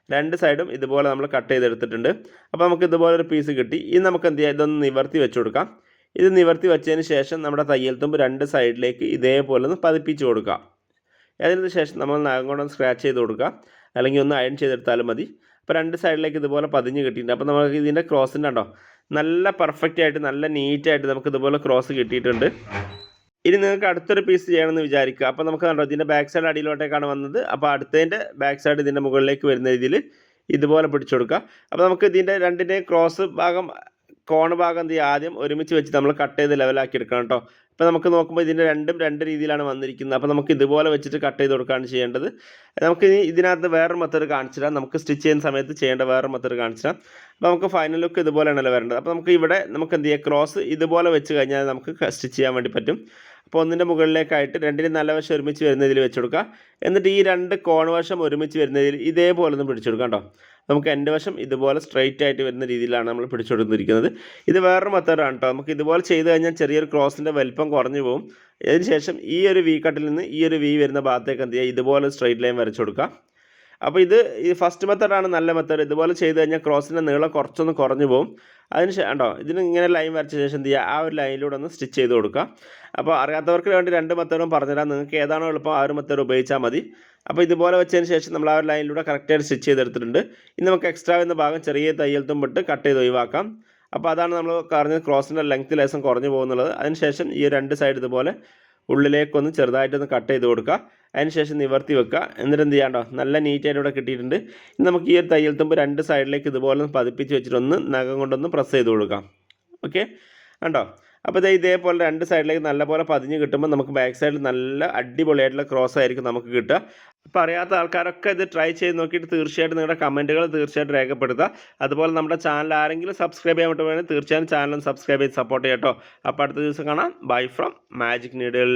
രണ്ട് സൈഡും ഇതുപോലെ നമ്മൾ കട്ട് ചെയ്തെടുത്തിട്ടുണ്ട് അപ്പോൾ നമുക്ക് ഇതുപോലെ ഒരു പീസ് കിട്ടി. ഇനി നമുക്ക് എന്ത് ചെയ്യാം? ഇതൊന്ന് നിവർത്തി വെച്ച് കൊടുക്കാം. ഇത് നിവർത്തി വെച്ചതിന് ശേഷം നമ്മുടെ തയ്യൽ തുമ്പ് രണ്ട് സൈഡിലേക്ക് ഇതേപോലെ ഒന്ന് പതിപ്പിച്ച് കൊടുക്കുക അതിന് ശേഷം നമ്മൾ നഖം കൊണ്ടൊന്ന് സ്ക്രാച്ച് ചെയ്ത് കൊടുക്കുക. അല്ലെങ്കിൽ ഒന്ന് അയൺ ചെയ്തെടുത്താലും മതി. അപ്പോൾ രണ്ട് സൈഡിലേക്ക് ഇതുപോലെ പതിഞ്ഞ് കിട്ടിയിട്ടുണ്ട്. അപ്പോൾ നമുക്ക് ഇതിന്റെ ക്രോസിന്റെ ഉണ്ടോ നല്ല പെർഫെക്റ്റ് ആയിട്ട് നല്ല നീറ്റായിട്ട് നമുക്ക് ഇതുപോലെ ക്രോസ് കിട്ടിയിട്ടുണ്ട്. ഇനി നിങ്ങൾക്ക് അടുത്തൊരു പീസ് ചെയ്യണമെന്ന് വിചാരിക്കുക. അപ്പോൾ നമുക്ക് കണ്ടോ ഇതിന്റെ ബാക്ക് സൈഡ് അടിയിലോട്ടേക്കാണ് വന്നത്. അപ്പോൾ അടുത്തതിന്റെ ബാക്ക് സൈഡ് ഇതിന്റെ മുകളിലേക്ക് വരുന്ന രീതിയിൽ ഇതുപോലെ പിടിച്ചു കൊടുക്കുക. അപ്പോൾ നമുക്ക് ഇതിന്റെ രണ്ടിന്റെയും ക്രോസ് ഭാഗം കോൺ ഭാഗം എന്ത് ആദ്യം ഒരുമിച്ച് വെച്ച് നമ്മൾ കട്ട് ചെയ്ത് ലെവലാക്കി എടുക്കണം കേട്ടോ. ഇപ്പം നമുക്ക് നോക്കുമ്പോൾ ഇതിന്റെ രണ്ടും രണ്ട് രീതിയിലാണ് വന്നിരിക്കുന്നത്. അപ്പോൾ നമുക്ക് ഇതുപോലെ വെച്ചിട്ട് കട്ട് ചെയ്ത് കൊടുക്കുകയാണ് ചെയ്യേണ്ടത്. നമുക്ക് ഇനി ഇതിനകത്ത് വേറൊരു മെത്തേഡ് കാണിച്ചു തരാം നമുക്ക് സ്റ്റിച്ച് ചെയ്യുന്ന സമയത്ത് ചെയ്യേണ്ട വേറൊരു മെത്തേഡ് കാണിച്ചു തരാം അപ്പോൾ നമുക്ക് ഫൈനൽ ലുക്ക് ഇതുപോലെയാണല്ലോ വരേണ്ടത്. അപ്പോൾ നമുക്ക് ഇവിടെ നമുക്ക് എന്ത് ചെയ്യാം? ക്രോസ് ഇതുപോലെ വെച്ച് കഴിഞ്ഞാൽ നമുക്ക് സ്റ്റിച്ച് ചെയ്യാൻ വേണ്ടി പറ്റും. അപ്പോൾ ഒന്നിന്റെ മുകളിലേക്കായിട്ട് രണ്ടിനും നല്ല വശം ഒരുമിച്ച് വരുന്നതിൽ വെച്ച് കൊടുക്കുക. എന്നിട്ട് ഈ രണ്ട് കോൺവശം ഒരുമിച്ച് വരുന്നതിൽ ഇതേപോലെ ഒന്ന് പിടിച്ചെടുക്കാം കേട്ടോ. നമുക്ക് എന്റെ വശം ഇതുപോലെ സ്ട്രൈറ്റ് ആയിട്ട് വരുന്ന രീതിയിലാണ് നമ്മൾ പിടിച്ചെടുത്തിരിക്കുന്നത് ഇത് വേറൊരു മെത്തേഡാണ് കേട്ടോ. നമുക്ക് ഇതുപോലെ ചെയ്ത് കഴിഞ്ഞാൽ ചെറിയൊരു ക്രോസിന്റെ വലിപ്പം കുറഞ്ഞു പോകും. അതിനുശേഷം ഈ ഒരു വി കട്ടിൽ നിന്ന് ഈ ഒരു വി വരുന്ന ഭാഗത്തേക്ക് എന്ത് ചെയ്യുക? ഇതുപോലെ സ്ട്രൈറ്റ് ലൈൻ വരച്ചു കൊടുക്കുക. അപ്പോൾ ഇത് ഈ ഫസ്റ്റ് മെത്തേഡാണ് നല്ല മെത്തേഡ് ഇതുപോലെ ചെയ്ത് കഴിഞ്ഞാൽ ക്രോസിന്റെ നീളം കുറച്ചൊന്ന് കുറഞ്ഞു പോകും അതിന് ശേഷം ഇതിന് ഇങ്ങനെ ലൈൻ വരച്ച ശേഷം എന്ത് ചെയ്യുക? ആ ഒരു ലൈനിലൂടെ ഒന്ന് സ്റ്റിച്ച് ചെയ്ത് കൊടുക്കുക. അപ്പോൾ അറിയാത്തവർക്ക് വേണ്ടി രണ്ട് മെത്തേഡും പറഞ്ഞുതരാം. നിങ്ങൾക്ക് ഏതാണോ എളുപ്പം ആ ഒരു മെത്തേഡ് ഉപയോഗിച്ചാൽ മതി. അപ്പോൾ ഇതുപോലെ വെച്ചതിന് ശേഷം നമ്മൾ ആ ഒരു ലൈനിലൂടെ കറക്റ്റായിട്ട് സ്റ്റിച്ച് ചെയ്തെടുത്തിട്ടുണ്ട്. ഇനി നമുക്ക് എക്സ്ട്രാ വന്ന ഭാഗം ചെറിയ തയ്യൽ തുമ്പിട്ട് കട്ട് ചെയ്ത് ഒഴിവാക്കാം. അപ്പോൾ അതാണ് നമ്മൾ പറഞ്ഞത് ക്രോസിന്റെ ലെങ്ത്ത് ലേസം കുറഞ്ഞു പോകുന്നുള്ളത്. അതിനുശേഷം ഈ രണ്ട് സൈഡ് ഇതുപോലെ ഉള്ളിലേക്കൊന്ന് ചെറുതായിട്ടൊന്ന് കട്ട് ചെയ്ത് കൊടുക്കുക. അതിനുശേഷം നിവർത്തി വെക്കുക. എന്നിട്ട് എന്ത് ചെയ്യാണ്ടോ നല്ല നീറ്റായിട്ട് ഇവിടെ കിട്ടിയിട്ടുണ്ട്. ഇനി നമുക്ക് ഈ ഒരു തയ്യൽ തുമ്പ് രണ്ട് സൈഡിലേക്ക് ഇതുപോലെ പതിപ്പിച്ച് വെച്ചിട്ടൊന്ന് നഖം കൊണ്ടൊന്ന് പ്രസ് ചെയ്ത് കൊടുക്കാം. ഓക്കെ കണ്ടോ? അപ്പോൾ ഇതേ ഇതേപോലെ രണ്ട് സൈഡിലേക്ക് നല്ലപോലെ പതിഞ്ഞ് കിട്ടുമ്പോൾ നമുക്ക് ബാക്ക് സൈഡിൽ നല്ല അടിപൊളിയായിട്ടുള്ള ക്രോസ് ആയിരിക്കും നമുക്ക് കിട്ടുക. അപ്പോൾ അറിയാത്ത ആൾക്കാരൊക്കെ ഇത് ട്രൈ ചെയ്ത് നോക്കിയിട്ട് തീർച്ചയായിട്ടും നിങ്ങളുടെ കമന്റുകൾ തീർച്ചയായിട്ടും രേഖപ്പെടുത്തുക. അതുപോലെ നമ്മുടെ ചാനൽ ആരെങ്കിലും സബ്സ്ക്രൈബ് ചെയ്യാൻ വേണ്ടി തീർച്ചയായും ചാനലും സബ്സ്ക്രൈബ് ചെയ്ത് സപ്പോർട്ട് ചെയ്യട്ടോ അപ്പോൾ അടുത്ത ദിവസം കാണാം. Bye from magic needle